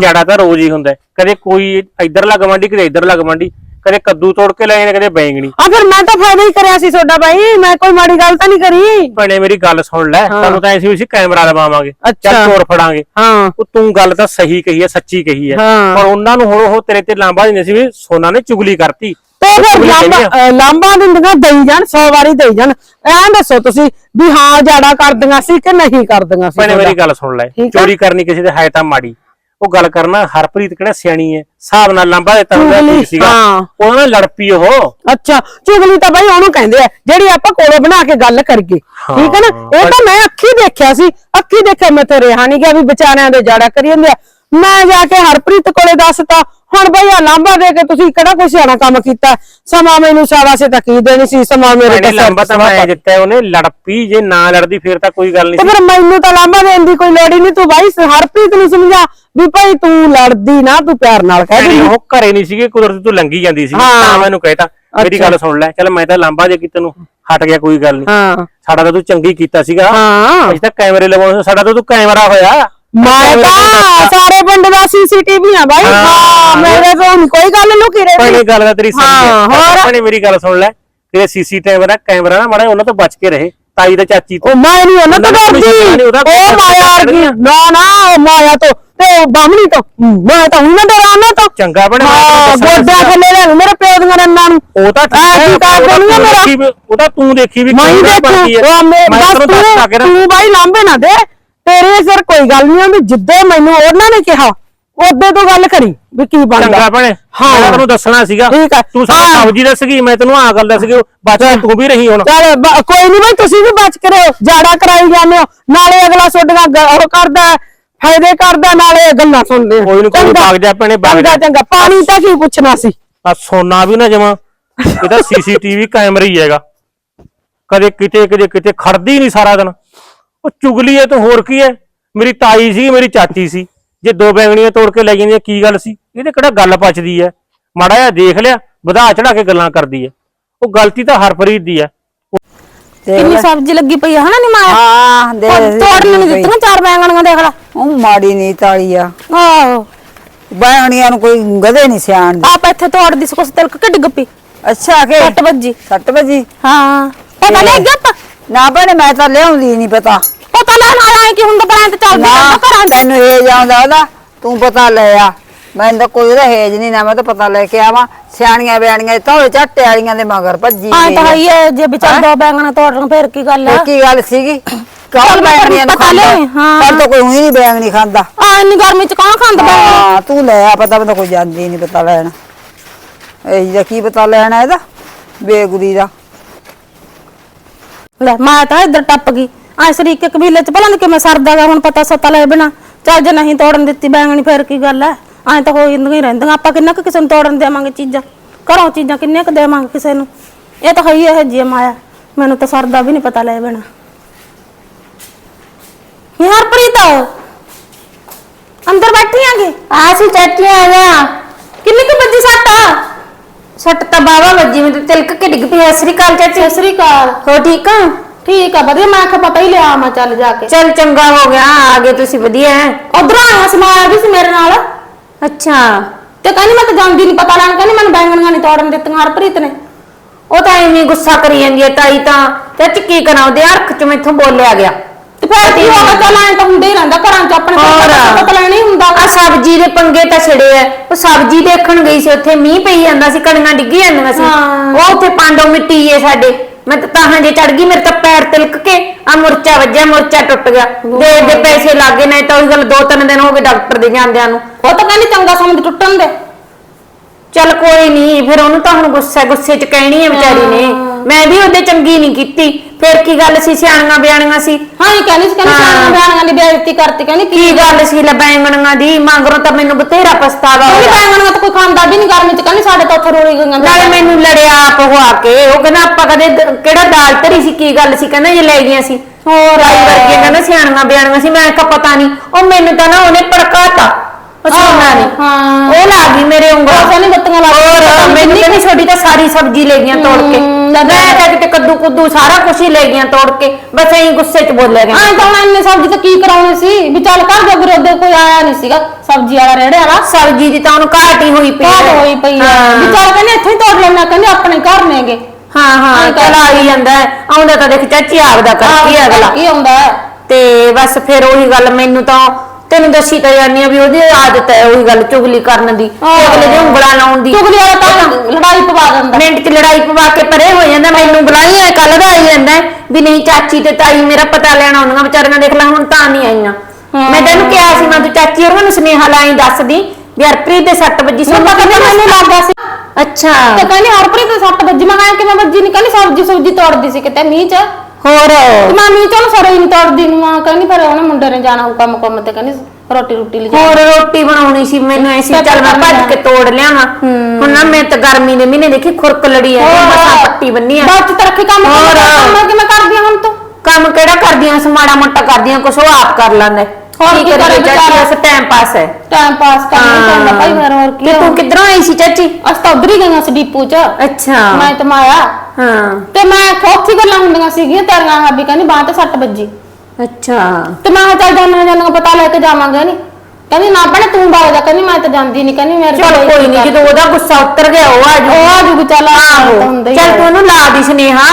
ਜਾੜਾ ਤਾਂ ਰੋਜ਼ ਹੀ ਹੁੰਦਾ। ਕਦੇ ਕੋਈ ਇੱਧਰ ਗਵਾਂਢੀ ਕਦੇ ਇੱਧਰ ਗਵਾਂਢੀ ਕਦੇ ਕੱਦੂ ਤੋੜ ਕੇ ਲੈ ਜਾਂਦੇ ਕਦੇ ਬੈਂਗਣੀ। ਆ ਫਿਰ ਮੈਂ ਤਾਂ ਫਾਇਦਾ ਹੀ ਕਰਿਆ ਸੀ ਤੁਹਾਡਾ ਬਾਈ ਮੈਂ ਕੋਈ ਮਾੜੀ ਗੱਲ ਤਾਂ ਨਹੀਂ ਕਰੀ। ਭੈਣੇ ਮੇਰੀ ਗੱਲ ਸੁਣ ਲੈ ਤੁਹਾਨੂੰ ਤਾਂ ਐਸੀ ਵੀ ਸੀ ਕੈਮਰਾ ਲਵਾਵਾਂਗੇ। ਅੱਛਾ। ਚੋਰ ਫੜਾਂਗੇ। ਹਾਂ। ਉਹ ਤੂੰ ਗੱਲ ਤਾਂ ਸਹੀ ਕਹੀ ਹੈ ਸੱਚੀ ਕਹੀ ਹੈ। ਹਾਂ। ਪਰ ਉਹਨਾਂ ਨੂੰ ਹੁਣ ਉਹ ਤੇਰੇ ਤੇ ਲਾਂਬਾ ਦਿੰਦੇ ਸੀ ਵੀ ਸੋਨਾ ਨੇ ਚੁਗਲੀ ਕਰਤੀ। ਤੇ ਉਹ ਫਿਰ ਚੁਗਲੀ ਕਹਿੰਦੇ ਲਾਂਬਾ ਆ। ਲਾਂਬਾ ਦਿੰਦੀਆਂ ਦੇਈ ਜਾਣ 100 ਵਾਰੀ ਦੇਈ ਜਾਣ। ਐਂ ਦੱਸੋ ਤੁਸੀਂ ਵੀ ਹਾਂ ਜਾੜਾ ਕਰਦੀਆਂ ਸੀ ਕਿ ਨਹੀਂ ਕਰਦੀਆਂ ਸੀ ਭੈਣੇ ਮੇਰੀ ਤੁਹਾਡਾ? ਗੱਲ ਸੁਣ ਲੈ। ਠੀਕ ਆ। ਚੋਰੀ ਕਰਨੀ ਕਿਸੇ ਦੇ ਹੈ ਤਾਂ ਮਾੜੀ। ਉਹ ਗੱਲ ਕਰਨਾ ਹਰਪ੍ਰੀਤ ਕਿਹੜਾ ਸਿਆਣੀ ਹੈ ਹਿਸਾਬ ਨਾਲ ਲਾਂਬਾ ਦਿੱਤਾ ਹੁੰਦਾ ਚੁਗਲੀ, ਠੀਕ ਸੀਗਾ। ਹਾਂ। ਉਹਨਾਂ ਨਾਲ ਲੜ ਪਈ ਉਹ। ਅੱਛਾ ਚੁਗਲੀ ਤਾਂ ਬਾਈ ਉਹਨੂੰ ਕਹਿੰਦੇ ਆ ਜਿਹੜੀ ਆਪਾਂ ਕੋਲੋਂ ਬਣਾ ਕੇ ਗੱਲ ਕਰੀਏ। ਠੀਕ ਹੈ ਨਾ? ਇਹ ਤਾਂ ਮੈਂ ਅੱਖੀ ਦੇਖਿਆ ਸੀ। ਅੱਖੀ ਦੇਖਿਆ ਮੈਂ ਤੇ ਰਿਹਾ ਨਹੀਂ ਗਿਆ ਵੀ ਵਿਚਾਰਿਆਂ ਦੇ ਜਾੜਾ ਕਰੀ ਜਾਂਦੇ ਆ। ਮੈਂ ਜਾ ਕੇ ਹਰਪ੍ਰੀਤ ਕੋਲੇ ਦੱਸਤਾ ਹੁਣ ਬਈ ਆ ਲਾਂਬਾ ਦੇ ਕੇ ਤੁਸੀਂ ਕਿਹੜਾ ਕੋਈ ਸਿਆਣਾ ਕੰਮ ਕੀਤਾ? ਸਮਾਂ ਮੈਨੂੰ ਸ਼ਾਬਾਸ਼ੇ ਤਾਂ ਕੀ ਦੇਣੀ ਸੀ? ਸਮਾਂ ਮੇਰੇ ਤੇ ਲਾਂਬਾ ਤਾਂ ਮੈਂ ਦਿੱਤਾ ਹੈ, ਉਹਨੇ ਲੜ ਪਈ ਜੇ ਨਾ ਲੜਦੀ ਫਿਰ ਤਾਂ ਕੋਈ ਗੱਲ ਤੇ ਨਹੀਂ ਫਿਰ ਮੈਨੂੰ ਤਾਂ ਲਾਂਬਾ ਦੇਣ ਦੀ ਕੋਈ ਲੋੜ ਹੀ ਨਹੀਂ ਤੂੰ ਬਾਈ ਹਰਪ੍ਰੀਤ ਨੂੰ ਸਮਝਾ। ਵੀ ਭਾਈ ਤੂੰ ਲੜਦੀ ਨਾ ਤੂੰ ਪਿਆਰ ਨਾਲ ਕਹਿ ਦੇ ਉਹ ਘਰੇ ਨਹੀਂ ਸੀਗੇ ਕੁਦਰਤ ਤੂੰ ਲੰਗੀ ਜਾਂਦੀ ਸੀ। ਤਾਂ ਮੈਨੂੰ ਕਹਿਤਾ ਮੇਰੀ। ਗੱਲ ਸੁਣ ਲੈ ਚੱਲ ਮੈਂ ਤਾਂ ਲਾਂਬਾ ਦੇ ਕੇ ਤੈਨੂੰ ਹਟ ਗਿਆ ਕੋਈ ਗੱਲ ਨਹੀਂ। ਹਾਂ। ਸਾਡਾ ਤਾਂ ਤੂੰ ਚੰਗੀ ਕੀਤਾ ਸੀਗਾ। ਹਾਂ। ਅਸੀਂ ਤਾਂ ਕੈਮਰੇ ਲਵਾਉਣੇ ਸਾਡਾ ਤਾਂ ਤੂੰ ਕੈਮਰਾ ਹੋਇਆ। ਮੈਂ ਤਾਂ ਸਾਰੇ ਪਿੰਡ ਦਾ ਸੀਸੀਟੀਵੀ ਆ ਬਾਈ। ਹਾਂ। ਮੇਰੇ ਤੋਂ ਹੁਣ ਕੋਈ ਗੱਲ ਲੁਕੀ ਰਹੀ ਗੱਲ ਤਾਂ ਤੇਰੀ ਸਹੀ ਹੈ। ਹੋਰ? ਮੇਰੀ ਗੱਲ ਸੁਣ ਲੈ ਤੇ ਸੀਸੀ ਕੈਮਰਾ ਕੈਮਰਾ ਨਾ ਮਾੜਾ ਉਹਨਾਂ ਤੋਂ ਬਚ ਕੇ ਰਹੇ। ਤਾਈ ਦਾ ਚਾਚੀ ਤੋਂ। ਉਹ ਮੈਂ ਨਹੀਂ ਉਹਨਾਂ ਤੋਂ ਡਰਦੀ। ਉਹ ਮਾਇਆ ਵਰਗੀ। ਨਾ ਨਾ ਉਹ ਮਾਇਆ ਤੋਂ ਤੇ ਉਹ ਬਾਹਮਣੀ ਤੋਂ। ਮੈਂ ਤਾਂ ਉਹਨਾਂ ਡਰਾਂ ਉਹਨਾਂ ਤੋਂ। ਚੰਗਾ ਭੈਣੇ ਮੈਂ ਹਾਂ ਤੈਨੂੰ ਦੱਸਣਾ ਗੋਡਿਆਂ ਸੀਗਾ। ਥੱਲੇ ਲੈ ਮੇਰੇ ਪਿਓ ਦੀਆਂ ਰੰਨਾਂ ਨੂੰ। ਉਹ ਤਾਂ ਐ ਕੀ ਠੀਕ ਕਰ ਹੈ, ਦੇਣੀ ਆ ਉਹ ਤਾਂ ਮੇਰਾ? ਤੂੰ ਦੇਖੀ ਵੀ- ਉਹ ਤਾਂ ਤੂੰ ਦੇਖੀ ਵੀ ਮੈਂ ਹੀ ਕਿਹੜਾ ਬਣਦੀ ਦੇਖੂ ਹੈ। ਉਹ ਮੇ- ਮੈਂ ਬਸ ਤੈਨੂੰ ਦੱਸ ਕੇ ਤੂੰ ਤੂੰ ਬਾਈ ਲਾਂਬੇ ਨਾ ਦੇ। ਤੇਰੇ ਸਿਰ ਕੋਈ ਗੱਲ ਨਹੀਂ ਆ ਵੀ ਜਿੱਦੇ ਮੈਨੂੰ ਉਹਨਾਂ ਨੇ ਕਿਹਾ ਉਹਦੇ ਤੋਂ ਗੱਲ ਕਰੀ ਵੀ ਕੀ ਬਣਦਾ। ਚੰਗਾ ਭੈਣੇ ਹਾਂ। ਮੈਂ ਤੈਨੂੰ ਦੱਸਣਾ ਸੀਗਾ। ਠੀਕ ਹੈ। ਤੂੰ ਸਾਨੂੰ ਹਾਂ। ਸਬਜ਼ੀ ਦੱਸ ਗਈ ਮੈਂ ਤੈਨੂੰ ਆਹ ਗੱਲ ਦੱਸ ਗਈ ਬਾਅਦ ਚ ਤੂੰ ਵੀ ਰਹੀ ਹੁਣ। ਚਲ ਬ- ਕੋਈ ਨਹੀਂ ਬਈ ਤੁਸੀਂ ਵੀ ਬਚ ਕੇ ਰਹੋ। ਜਾੜਾ ਕਰਾਈ ਜਾਂਦੇ ਹੋ। ਨਾਲੇ ਅਗਲਾ ਤੁਹਾਡੀਆਂ ਗ- ਉਹ ਕਰਦਾ ਹੈ, ਫਾਇਦੇ ਕਰਦਾ ਨਾਲੇ ਗੱਲਾਂ ਸੁਣਦੇ। ਕੋਈ ਨੀ, ਕੋਈ ਨੀ। ਵਗ ਜਾ ਭੈਣੇ, ਚੰਗਾ ਜਾ। ਚੰਗਾ। ਪਾਣੀ ਤਾਂ ਕੀ ਪੁੱਛਣਾ ਸੀ? ਆ ਸੋਨਾ ਵੀ ਨਾ ਜਮਾ ਇਹਦਾ ਸੀਸੀਟੀਵੀ ਕੈਮਰਾ ਹੀ ਹੈਗਾ। ਕਦੇ ਕਿਤੇ ਕਦੇ ਕਿਤੇ ਖੜਦੀ ਨਹੀਂ ਸਾਰਾ ਦਿਨ। ਉਹ ਚੁਗਲੀ ਹੈ ਤਾਂ ਹੋਰ ਕੀ ਹੈ? ਮੇਰੀ ਤਾਈ ਸੀ ਮੇਰੀ ਚਾਚੀ ਸੀ। ਜੇ ਦੋ ਬੈਂਗਣੀਆਂ ਤੋੜ ਕੇ ਲੈ ਜਾਂਦੀਆਂ ਕੀ ਗੱਲ ਸੀ? ਇਹਦੇ ਕਿਹੜਾ ਗੱਲ ਪਚਦੀ ਹੈ? ਮਾੜਾ ਜਿਹਾ ਦੇਖ ਲਿਆ ਵਧਾ ਚੜਾ ਕੇ ਗੱਲਾਂ ਕਰਦੀ ਹੈ। ਉਹ ਗਲਤੀ ਤਾਂ ਹਰਪ੍ਰੀਤ ਦੀ ਹੈ। ਕਿੰਨੀ ਸਬਜ਼ੀ ਲੱਗੀ ਪਈ ਆ ਹਨਾ ਨੀ ਮਾਇਆ ਹਾਂ ਦੇ ਤੋੜ ਨਹੀਂ ਦਿੱਤੀਆਂ ਚਾਰ ਬੈਂਗਣੀਆਂ ਦੇਖ ਲੈ। ਉਹ ਮਾੜੀ ਨਹੀਂ ਤਾਲੀ ਆ। ਆਹੋ। ਬਾਹਣੀਆਂ ਨੂੰ ਕੋਈ ਗਧੇ ਨਹੀਂ ਸਿਆਣ ਆਪ ਇੱਥੇ ਤੋੜਦੀ ਸੀ ਕੁਛ ਤਿਲਕ ਕੇ ਡਿੱਗ ਪਈ ਅੱਛਾ ਕੇ ਸੱਟ ਵੱਜੀ। 7 ਵਜੇ? ਹਾਂ। ਪਤਾ ਲੱਗ ਗਿਆ ਆਪਾਂ। ਨਾ ਭੈਣੇ ਮੈਂ ਤਾਂ ਲਿਆਉਂਦੀ ਨਹੀਂ ਪਤਾ। ਪਤਾ ਲੈਣ ਆਇਆ ਕਿ ਹੁੰਦਾ ਬਰਾਂ ਤੇ ਚੱਲਦਾ ਨਾ ਘਰਾਂ ਤੈਨੂੰ ਹੇਜ ਆਉਂਦਾ ਉਹਦਾ ਤੂੰ ਪਤਾ ਲੈ ਆ। ਮੈਨੂੰ ਤਾਂ ਕੋਈ ਉਹਦਾ ਹੇਜ ਨਹੀਂ ਨਾ ਮੈਂ ਤਾਂ ਪਤਾ ਲੈ ਕੇ ਆਵਾਂ। ਸਿਆਣੀਆਂ ਬਿਆਣੀਆਂ ਧੌਲੇ ਝੱਟੇ ਵਾਲੀਆਂ ਦੇ ਮਗਰ ਭੱਜੀ ਹਾਂ ਤਾਂ। ਹੀ ਹੈ ਜੇ ਵਿਚਾਰ ਦੋ ਬੈਂਗਣਾ ਤੋੜਨ ਫੇਰ ਕੀ ਗੱਲ ਇਹ ਹੈ ਕੀ ਗੱਲ ਸੀਗੀ? ਕੌਣ ਚੱਲ ਮੈਂ ਬੈਂਗਣੀਆਂ ਨੂੰ ਪਤਾ ਖਾਂਦਾ? ਹਾਂ। ਪਰ ਤਾਂ ਕੋਈ ਉਹੀ ਨਹੀਂ ਬੈਂਗਣੀ ਖਾਂਦਾ। ਆ ਇੰਨੀ ਗਰਮੀ 'ਚ ਕੌਣ ਖਾਂਦਾ ਬੈਂਗਣ? ਹਾਂ ਤੂੰ ਲੈ ਆ ਪਤਾ ਮੈਨੂੰ ਕੋਈ ਜਾਂਦੀ ਨਹੀਂ ਪਤਾ ਲੈਣ। ਇਹ ਦਾ ਕੀ ਪਤਾ ਲੈਣਾ ਇਹਦਾ? ਬੇਗੁਰੀ ਦਾ। ਲੈ ਮੈਂ ਤਾਂ ਇੱਧਰ ਟੱਪ ਗਈ। ਆ ਸ਼ਰੀਕੇ ਕਬੀਲੇ 'ਚ ਭਲਾਂ ਕਿਵੇਂ ਸਰਦਾ ਗਾ ਹੁਣ ਪਤਾ ਸਤਾ ਲੈ ਬਿਨਾ। ਚੱਲ ਜੇ ਨਹੀਂ ਤੋੜਨ ਦਿੱਤੀ ਬੈਂਗਣੀ ਫੇਰ ਕੀ ਗੱਲ ਹੈ ਐਂ ਤਾਂ ਹੋ ਜਾਂਦੀਆਂ ਹੀ ਰਹਿੰਦੀਆਂ। ਆਪਾਂ ਕਿੰਨਾ ਕੁ ਕਿਸੇ ਨੂੰ ਤੋੜਨ ਦੇਵਾਂਗੇ ਚੀਜ਼ਾਂ? ਘਰੋਂ ਚੀਜ਼ਾਂ ਕਿੰਨੇ ਕੁ ਦੇਵਾਂਗੇ ਕਿਸੇ ਨੂੰ? ਇਹ ਤਾਂ ਹੈ ਹੀ ਇਹ ਜੀ ਮਾਇਆ। ਮੈਨੂੰ ਤਾਂ ਸਰਦਾ ਵੀ ਨਹੀਂ ਪਤਾ ਲੈ ਬਿਨਾ ਯਾਰ ਪ੍ਰੀਤ ਅੰਦਰ ਬੈਠੀ ਆਂਗੇ ਆ ਸੀ ਚਾਚੀ ਆ ਗਿਆ ਕਿੰਨੀ ਕੁ ਵੱਜੀ ਸੱਟ ਸੱਟ ਤਾਂ ਬਾਵਾ ਵੱਜੀ ਮੈਨੂੰ ਤਿਲਕ ਕੇ ਡਿੱਗ ਪਈ ਸ੍ਰੀ ਅਕਾਲ ਚਾਚੀ। ਸਤਿ ਸ੍ਰੀ ਅਕਾਲ। ਹੋ ਠੀਕ ਆ? ਠੀਕ ਆ ਵਧੀਆ। ਮੈਂ ਕਿਹਾ ਪਤਾ ਹੀ ਲਿਆ ਮੈਂ ਚੱਲ ਜਾ ਕੇ। ਚਲ ਚੰਗਾ ਹੋ ਗਿਆ ਆ ਗਏ ਤੁਸੀਂ ਵਧੀਆ। ਉਧਰੋਂ ਆਇਆ ਸਮਾਇਆ ਵੀ ਸੀ ਮੇਰੇ ਨਾਲ। ਅੱਛਾ। ਤੇ ਕਹਿੰਦੀ ਮੈਂ ਤਾਂ ਜਾਂਦੀ ਨਹੀਂ ਪਤਾ ਲੈਣ ਕਹਿੰਦੀ ਮੈਨੂੰ ਬੈਂਗਣੀਆਂ ਨਹੀਂ ਤੋੜਨ ਦਿੱਤੀਆਂ ਹਰਪ੍ਰੀਤ ਨੇ। ਉਹ ਤਾਂ ਐਵੇਂ ਗੁੱਸਾ ਕਰੀ ਜਾਂਦੀ ਹੈ ਤਾਈ ਤਾਂ। ਚਾਚੀ ਕੀ ਕਰਾਂ ਉਹਦੇ ਹਰਖ ਚ ਮੈਥੋਂ ਬੋਲਿਆ ਗਿਆ। ਤੇ ਫਿਰ ਕੀ ਹੋਗਾ ਚੱਲ ਐਂ ਤਾਂ ਹੁੰਦੇ ਹੀ ਰਹਿੰਦਾ ਘਰਾਂ 'ਚ ਆਪਣੇ ਕੋਲ ਹੋਰ। ਪਤਾ ਪਤਾ ਲੈਣਾ ਹੀ ਹੁੰਦਾ ਆ ਸਬਜ਼ੀ ਦੇ ਪੰਗੇ ਤਾਂ ਛੜੇ ਐ। ਉਹ ਸਬਜ਼ੀ ਦੇਖਣ ਗਈ ਸੀ ਉੱਥੇ ਮੀਂਹ ਪਈ ਜਾਂਦਾ ਸੀ ਕਣੀਆਂ ਡਿੱਗੀ ਜਾਂਦੀਆਂ ਸੀ। ਹਾਂ। ਉਹ ਉੱਥੇ ਪਾਂਡੋ ਮਿੱਟੀ ਏ ਸਾਡੇ। ਮੈਂ ਤਾਂ ਤਾਂ ਜੇ ਚੜ ਗਈ, ਮੇਰੇ ਤਾਂ ਪੈਰ ਤਿਲਕ ਕੇ ਆ ਮੁਰਚਾ ਵੱਜਿਆ, ਮੁਰਚਾ ਟੁੱਟ ਗਿਆ। ਦੇ ਦੇ ਪੈਸੇ ਲੱਗੇ ਨਹੀਂ ਤਾਂ ਉਹ ਗੱਲ ਦੋ ਤਿੰਨ ਦਿਨ ਹੋ ਗਏ ਡਾਕਟਰ ਦੇ ਜਾਂਦਿਆਂ ਨੂੰ। ਉਹ ਤਾਂ ਕਹਿੰਦੀ ਚੰਗਾ ਸਮਝ ਟੁੱਟਣ ਦੇ। ਚੱਲ ਕੋਈ ਨਹੀਂ ਫਿਰ ਉਹਨੂੰ ਤਾਂ ਹੁਣ ਗੁੱਸਾ ਗੁੱਸੇ ਚ ਕਹਿਣੀ ਹੈ ਵਿਚਾਰੀ ਨੇ। ਮੈਂ ਵੀ ਉਹਦੇ ਚੰਗੀ ਨਹੀਂ ਕੀਤੀ। ਫਿਰ ਕੀ ਗੱਲ ਸੀ ਸਿਆਣੀਆਂ ਬਿਆਣੀਆਂ ਸੀ? ਹਾਂ ਇਹ ਕਹਿੰਦੀ ਸੀ ਕਹਿੰਦੀ ਹਾਂ। ਸਾਰੀਆਂ ਬਿਆਨਾਂ ਦੀ ਬੇਇੱਜ਼ਤੀ ਕਰਤੀ ਕਹਿੰਦੀ ਕੀ ਕੀ ਗੱਲ? ਸੀ ਲੈ ਬੈਂਗਣੀਆਂ ਦੀ? ਮੰਗਰੋਂ ਤਾਂ ਮੈਨੂੰ ਬਥੇਰਾ ਪਛਤਾਵਾ ਕਹਿੰਦੀ ਹੋਇਆ। ਬੈਂਗਣੀਆਂ ਤਾਂ ਕੋਈ ਖਾਂਦਾ ਵੀ ਨਹੀਂ ਗਰਮੀ 'ਚ ਕਹਿੰਦੀ ਸਾਡੇ ਤਾਂ ਉੱਥੇ ਰੋਲੀ ਗਈਆਂ ਨਾਲੇ ਮੈਨੂੰ ਲੜਿਆ ਆਪ ਹੋ ਆ ਕੇ। ਉਹ ਕਹਿੰਦਾ ਆਪਾਂ ਕਦੇ ਦ- ਕਿਹੜਾ ਦਾਲ ਧਰੀ ਸੀ ਕੀ ਗੱਲ ਸੀ? ਕਹਿੰਦਾ ਇਹ ਲੈ ਗਈਆਂ ਸੀ। ਹੋਰ। ਆਈ ਵਰਗੀਆਂ ਕਹਿੰਦਾ ਸਿਆਣੀਆਂ ਬਿਆਣੀਆਂ ਸੀ। ਮੈਂ ਕਿਹਾ ਪਤਾ ਨਹੀਂ। ਉਹ ਮੈਨੂੰ ਤਾਂ ਨਾ ਉਹਨੇ ਭੜਕਾਤਾ। ਉਹ ਸੋਨਾ ਨੇ ਹਾਂ ਉਹ ਲਾ ਗਈ ਮੇਰੇ ਉਂਗਲ ਉਹ ਕਹਿੰਦੀ ਬੱਤੀਆਂ ਲਾ ਕੇ ਹੋਰ ਮੈਨੂੰ ਕਹਿੰਦੀ ਛੋਟੀ ਤਾਂ ਸਾਰੀ ਸਬਜ਼ੀ ਲੈ ਗਈਆਂ ਤੋੜ ਕੇ। ਹਮ, ਲੈ ਮੈਂ ਤਾਂ ਕਿਤੇ ਕੱਦੂ ਕੁੱਦੂ ਸਾਰਾ ਕੁਝ ਹੀ ਲੈ ਗਈਆਂ ਤੋੜ ਕੇ। ਬਸ ਐਂ ਗੁੱਸੇ 'ਚ ਬੋਲਿਆ ਗਿਆ। ਐਂ ਤਾਂ ਹੁਣ ਇੰਨੇ ਸਬਜ਼ੀ ਤਾਂ ਕੀ ਕਰਾਉਣੀ ਸੀ? ਵੀ ਚੱਲ ਘਰ ਜੋਗਰੇ ਉਹਦੇ ਕੋਈ ਆਇਆ ਨਹੀਂ ਸੀਗਾ। ਸਬਜ਼ੀ ਵਾਲਾ ਰੇੜੇ ਵਾਲਾ ਸਬਜ਼ੀ ਦੀ ਤਾਂ ਉਹਨੂੰ ਘਾਟ ਹੀ ਹੋਈ ਪਈ ਕਾਟ ਹੈ। ਹੋਈ ਪਈ ਆ ਹਾਂ। ਵੀ ਚੱਲ ਕਹਿੰਦੇ ਇੱਥੇ ਹੀ ਤੋੜ ਲੈਣਾ ਕਹਿੰਦੇ ਆਪਣੇ ਘਰ ਨੇਗੇ ਹਾਂ ਹਾਂ ਐਂ ਚੱਲ ਆ ਹੀ ਜਾਂਦਾ ਹੈ। ਆਉਂਦਾ ਤਾਂ ਦੇਖ ਚਾਚੀ ਆਪਦਾ ਕਰਦੀ ਹੈ ਅਗਲਾ। ਕੀ ਹੁੰਦਾ ਹੈ? ਤੇ ਬਸ ਫਿਰ ਉਹੀ ਗੱਲ ਮੈਨੂੰ ਤਾਂ ਤੈਨੂੰ ਦੱਸੀ ਤਾਂ ਜਾਨੀ ਆ ਵੀ ਉਹਦੀ ਆਦਤ ਹੈ ਉਹੀ ਗੱਲ ਚੁਗਲੀ ਕਰਨ ਦੀ ਤੇ ਅਗਲੇ ਦੇ ਉਂਗਲਾਂ ਲਾਉਣ ਦੀ। ਚੁਗਲੀ ਵਾਲਾ ਤਾਂ ਲੜਾਈ ਪਵਾ ਦਿੰਦਾ। ਮਿੰਟ 'ਚ ਲੜਾਈ ਪਵਾ ਕੇ ਪਰੇ ਹੋ ਜਾਂਦਾ ਮੈਨੂੰ ਬੁਲਾਈ ਕੱਲ ਦਾ ਆਈ ਜਾਂਦਾ ਹੈ ਵੀ ਨਹੀਂ ਚਾਚੀ ਤੇ ਤਾਈ ਮੇਰਾ ਪਤਾ ਲੈਣ ਆਉਂਦੀਆਂ ਵਿਚਾਰੀਆਂ ਦੇਖ ਲੈ ਹੁਣ ਤਾਂ ਨਹੀਂ ਆਈਆਂ। ਮੈਂ ਤੈਨੂੰ ਕਿਹਾ ਸੀ ਮੈਂ ਤੂੰ ਚਾਚੀ ਉਹਨਾਂ ਨੂੰ ਸੁਨੇਹਾ ਲਾਈ ਦੱਸਦੀ ਵੀ ਹਰਪ੍ਰੀਤ ਦੇ ਸੱਟ ਵੱਜੀ ਸੀ। ਮੈਨੂੰ ਪਤਾ ਮੈਨੂੰ ਲੱਗ ਗਿਆ ਸੀ। ਅੱਛਾ। ਤੇ ਕਹਿੰਦੀ ਹਰਪ੍ਰੀਤ ਦੇ ਸੱਟ ਵੱਜੀ ਮੈਂ ਕਿਵੇਂ ਵੱਜੀ ਨਹੀਂ ਕਹਿੰਦੀ ਸਬਜ਼ੀ ਸੁਬਜੀ ਤੋੜਦੀ ਸੀ ਕਿਤੇ ਮੀਂਹ ਚ। ਹੋਰ? ਤੇ ਮੈਂ ਮੀਂਹ ਚ ਸਰੇ ਨਹੀਂ ਤੋੜਦੀ ਨੂੰ ਮਾਂ ਕਹਿੰਦੀ ਫਿਰ ਉਹਨੇ ਮੁੰਡੇ ਨੇ ਜਾਣਾ ਹੋਊ ਕੰਮ ਕੰਮ ਤੇ ਕਹਿੰਦੀ ਰੋਟੀ ਰੋਟੀ ਲਈ ਹੋਰ ਰੋਟੀ ਬਣਾਉਣੀ ਸੀ ਮੈਨੂੰ ਐਸੀ ਚੱਲ ਮੈਂ ਭੱਜ ਕੇ ਤੋੜ ਲਿਆਵਾਂ। ਹੁਣ ਨਾ ਮੈਂ ਤਾਂ ਗਰਮੀ ਦੇ ਮਹੀਨੇ ਦੇਖੀ ਖੁਰਕ ਲੜੀ ਐ ਮਸਾਂ ਪੱਟੀ ਬੰਨੀ ਆ। ਬਾਅਦ ਚ ਤਰੱਕੀ ਕੰਮ ਹੋਰ। ਕਿਵੇਂ ਕਰਦੀ ਆ ਹੁਣ ਤੂੰ? ਕੰਮ ਕਿਹੜਾ ਕਰਦੀਆਂ ਸਮਾੜਾ ਮੋਟਾ ਕਰਦੀਆਂ ਕੁਛ ਉਹ ਆਪ ਕਰ ਲੈਂਦਾ। ਹੋਰ ਕੀ ਕਰੇ ਵਿਚਾਰਾ? ਟਾਈਮ ਪਾਸ ਹੈ। ਟਾਈਮ ਪਾਸ ਕਰਨਾ ਪੈਂਦਾ ਭਾਈ ਫਿਰ ਹੋਰ ਕੀ ਤੇ ਤੂੰ ਕਿੱਧਰੋਂ ਆਈ ਸੀ ਚਾਚੀ? ਅਸ ਤਾਂ ਉਧਰ ਹੀ ਗਈਆਂ ਸੀ ਡੀਪੂ ਚ। ਅੱਛਾ। ਮੈਂ ਤੇ ਮਾਇਆ। ਹਾਂ। ਤੇ ਮੈਂ ਉੱਥੇ ਗੱਲਾਂ ਹੁੰਦੀਆਂ ਸੀਗੀਆਂ ਤੇਰੀਆਂ ਹਾਬੀ ਕਹਿੰਦੀ ਬਾਂਹ ਤੇ ਸੱਟ ਵੱਜੀ। ਅੱਛਾ। ਤੇ ਮੈਂ ਕਿਹਾ ਚੱਲ ਜਾਣਾ ਜਾਣਾ ਪਤਾ ਲੈ ਕੇ ਜਾਵਾਂਗੇ ਨਹੀਂ ਕਹਿੰਦੀ ਨਾ ਭੈਣੇ ਤੂੰ ਬਾਗ ਜਾ ਕਹਿੰਦੀ ਮੈਂ ਤਾਂ ਜਾਂਦੀ ਨਹੀਂ ਕਹਿੰਦੀ ਮੇਰੇ ਚਲ ਕੋਈ ਨਹੀਂ ਜਦੋਂ ਉਹਦਾ ਗੁੱਸਾ ਉਤਰ ਗਿਆ ਉਹ ਆ ਜੂ ਉਹ ਆ ਜੂਗੀ ਚੱਲ ਆਹੋ। ਚੱਲ। ਤੂੰ ਉਹਨੂੰ ਲਾ ਦੀ ਸੁਨੇਹਾ।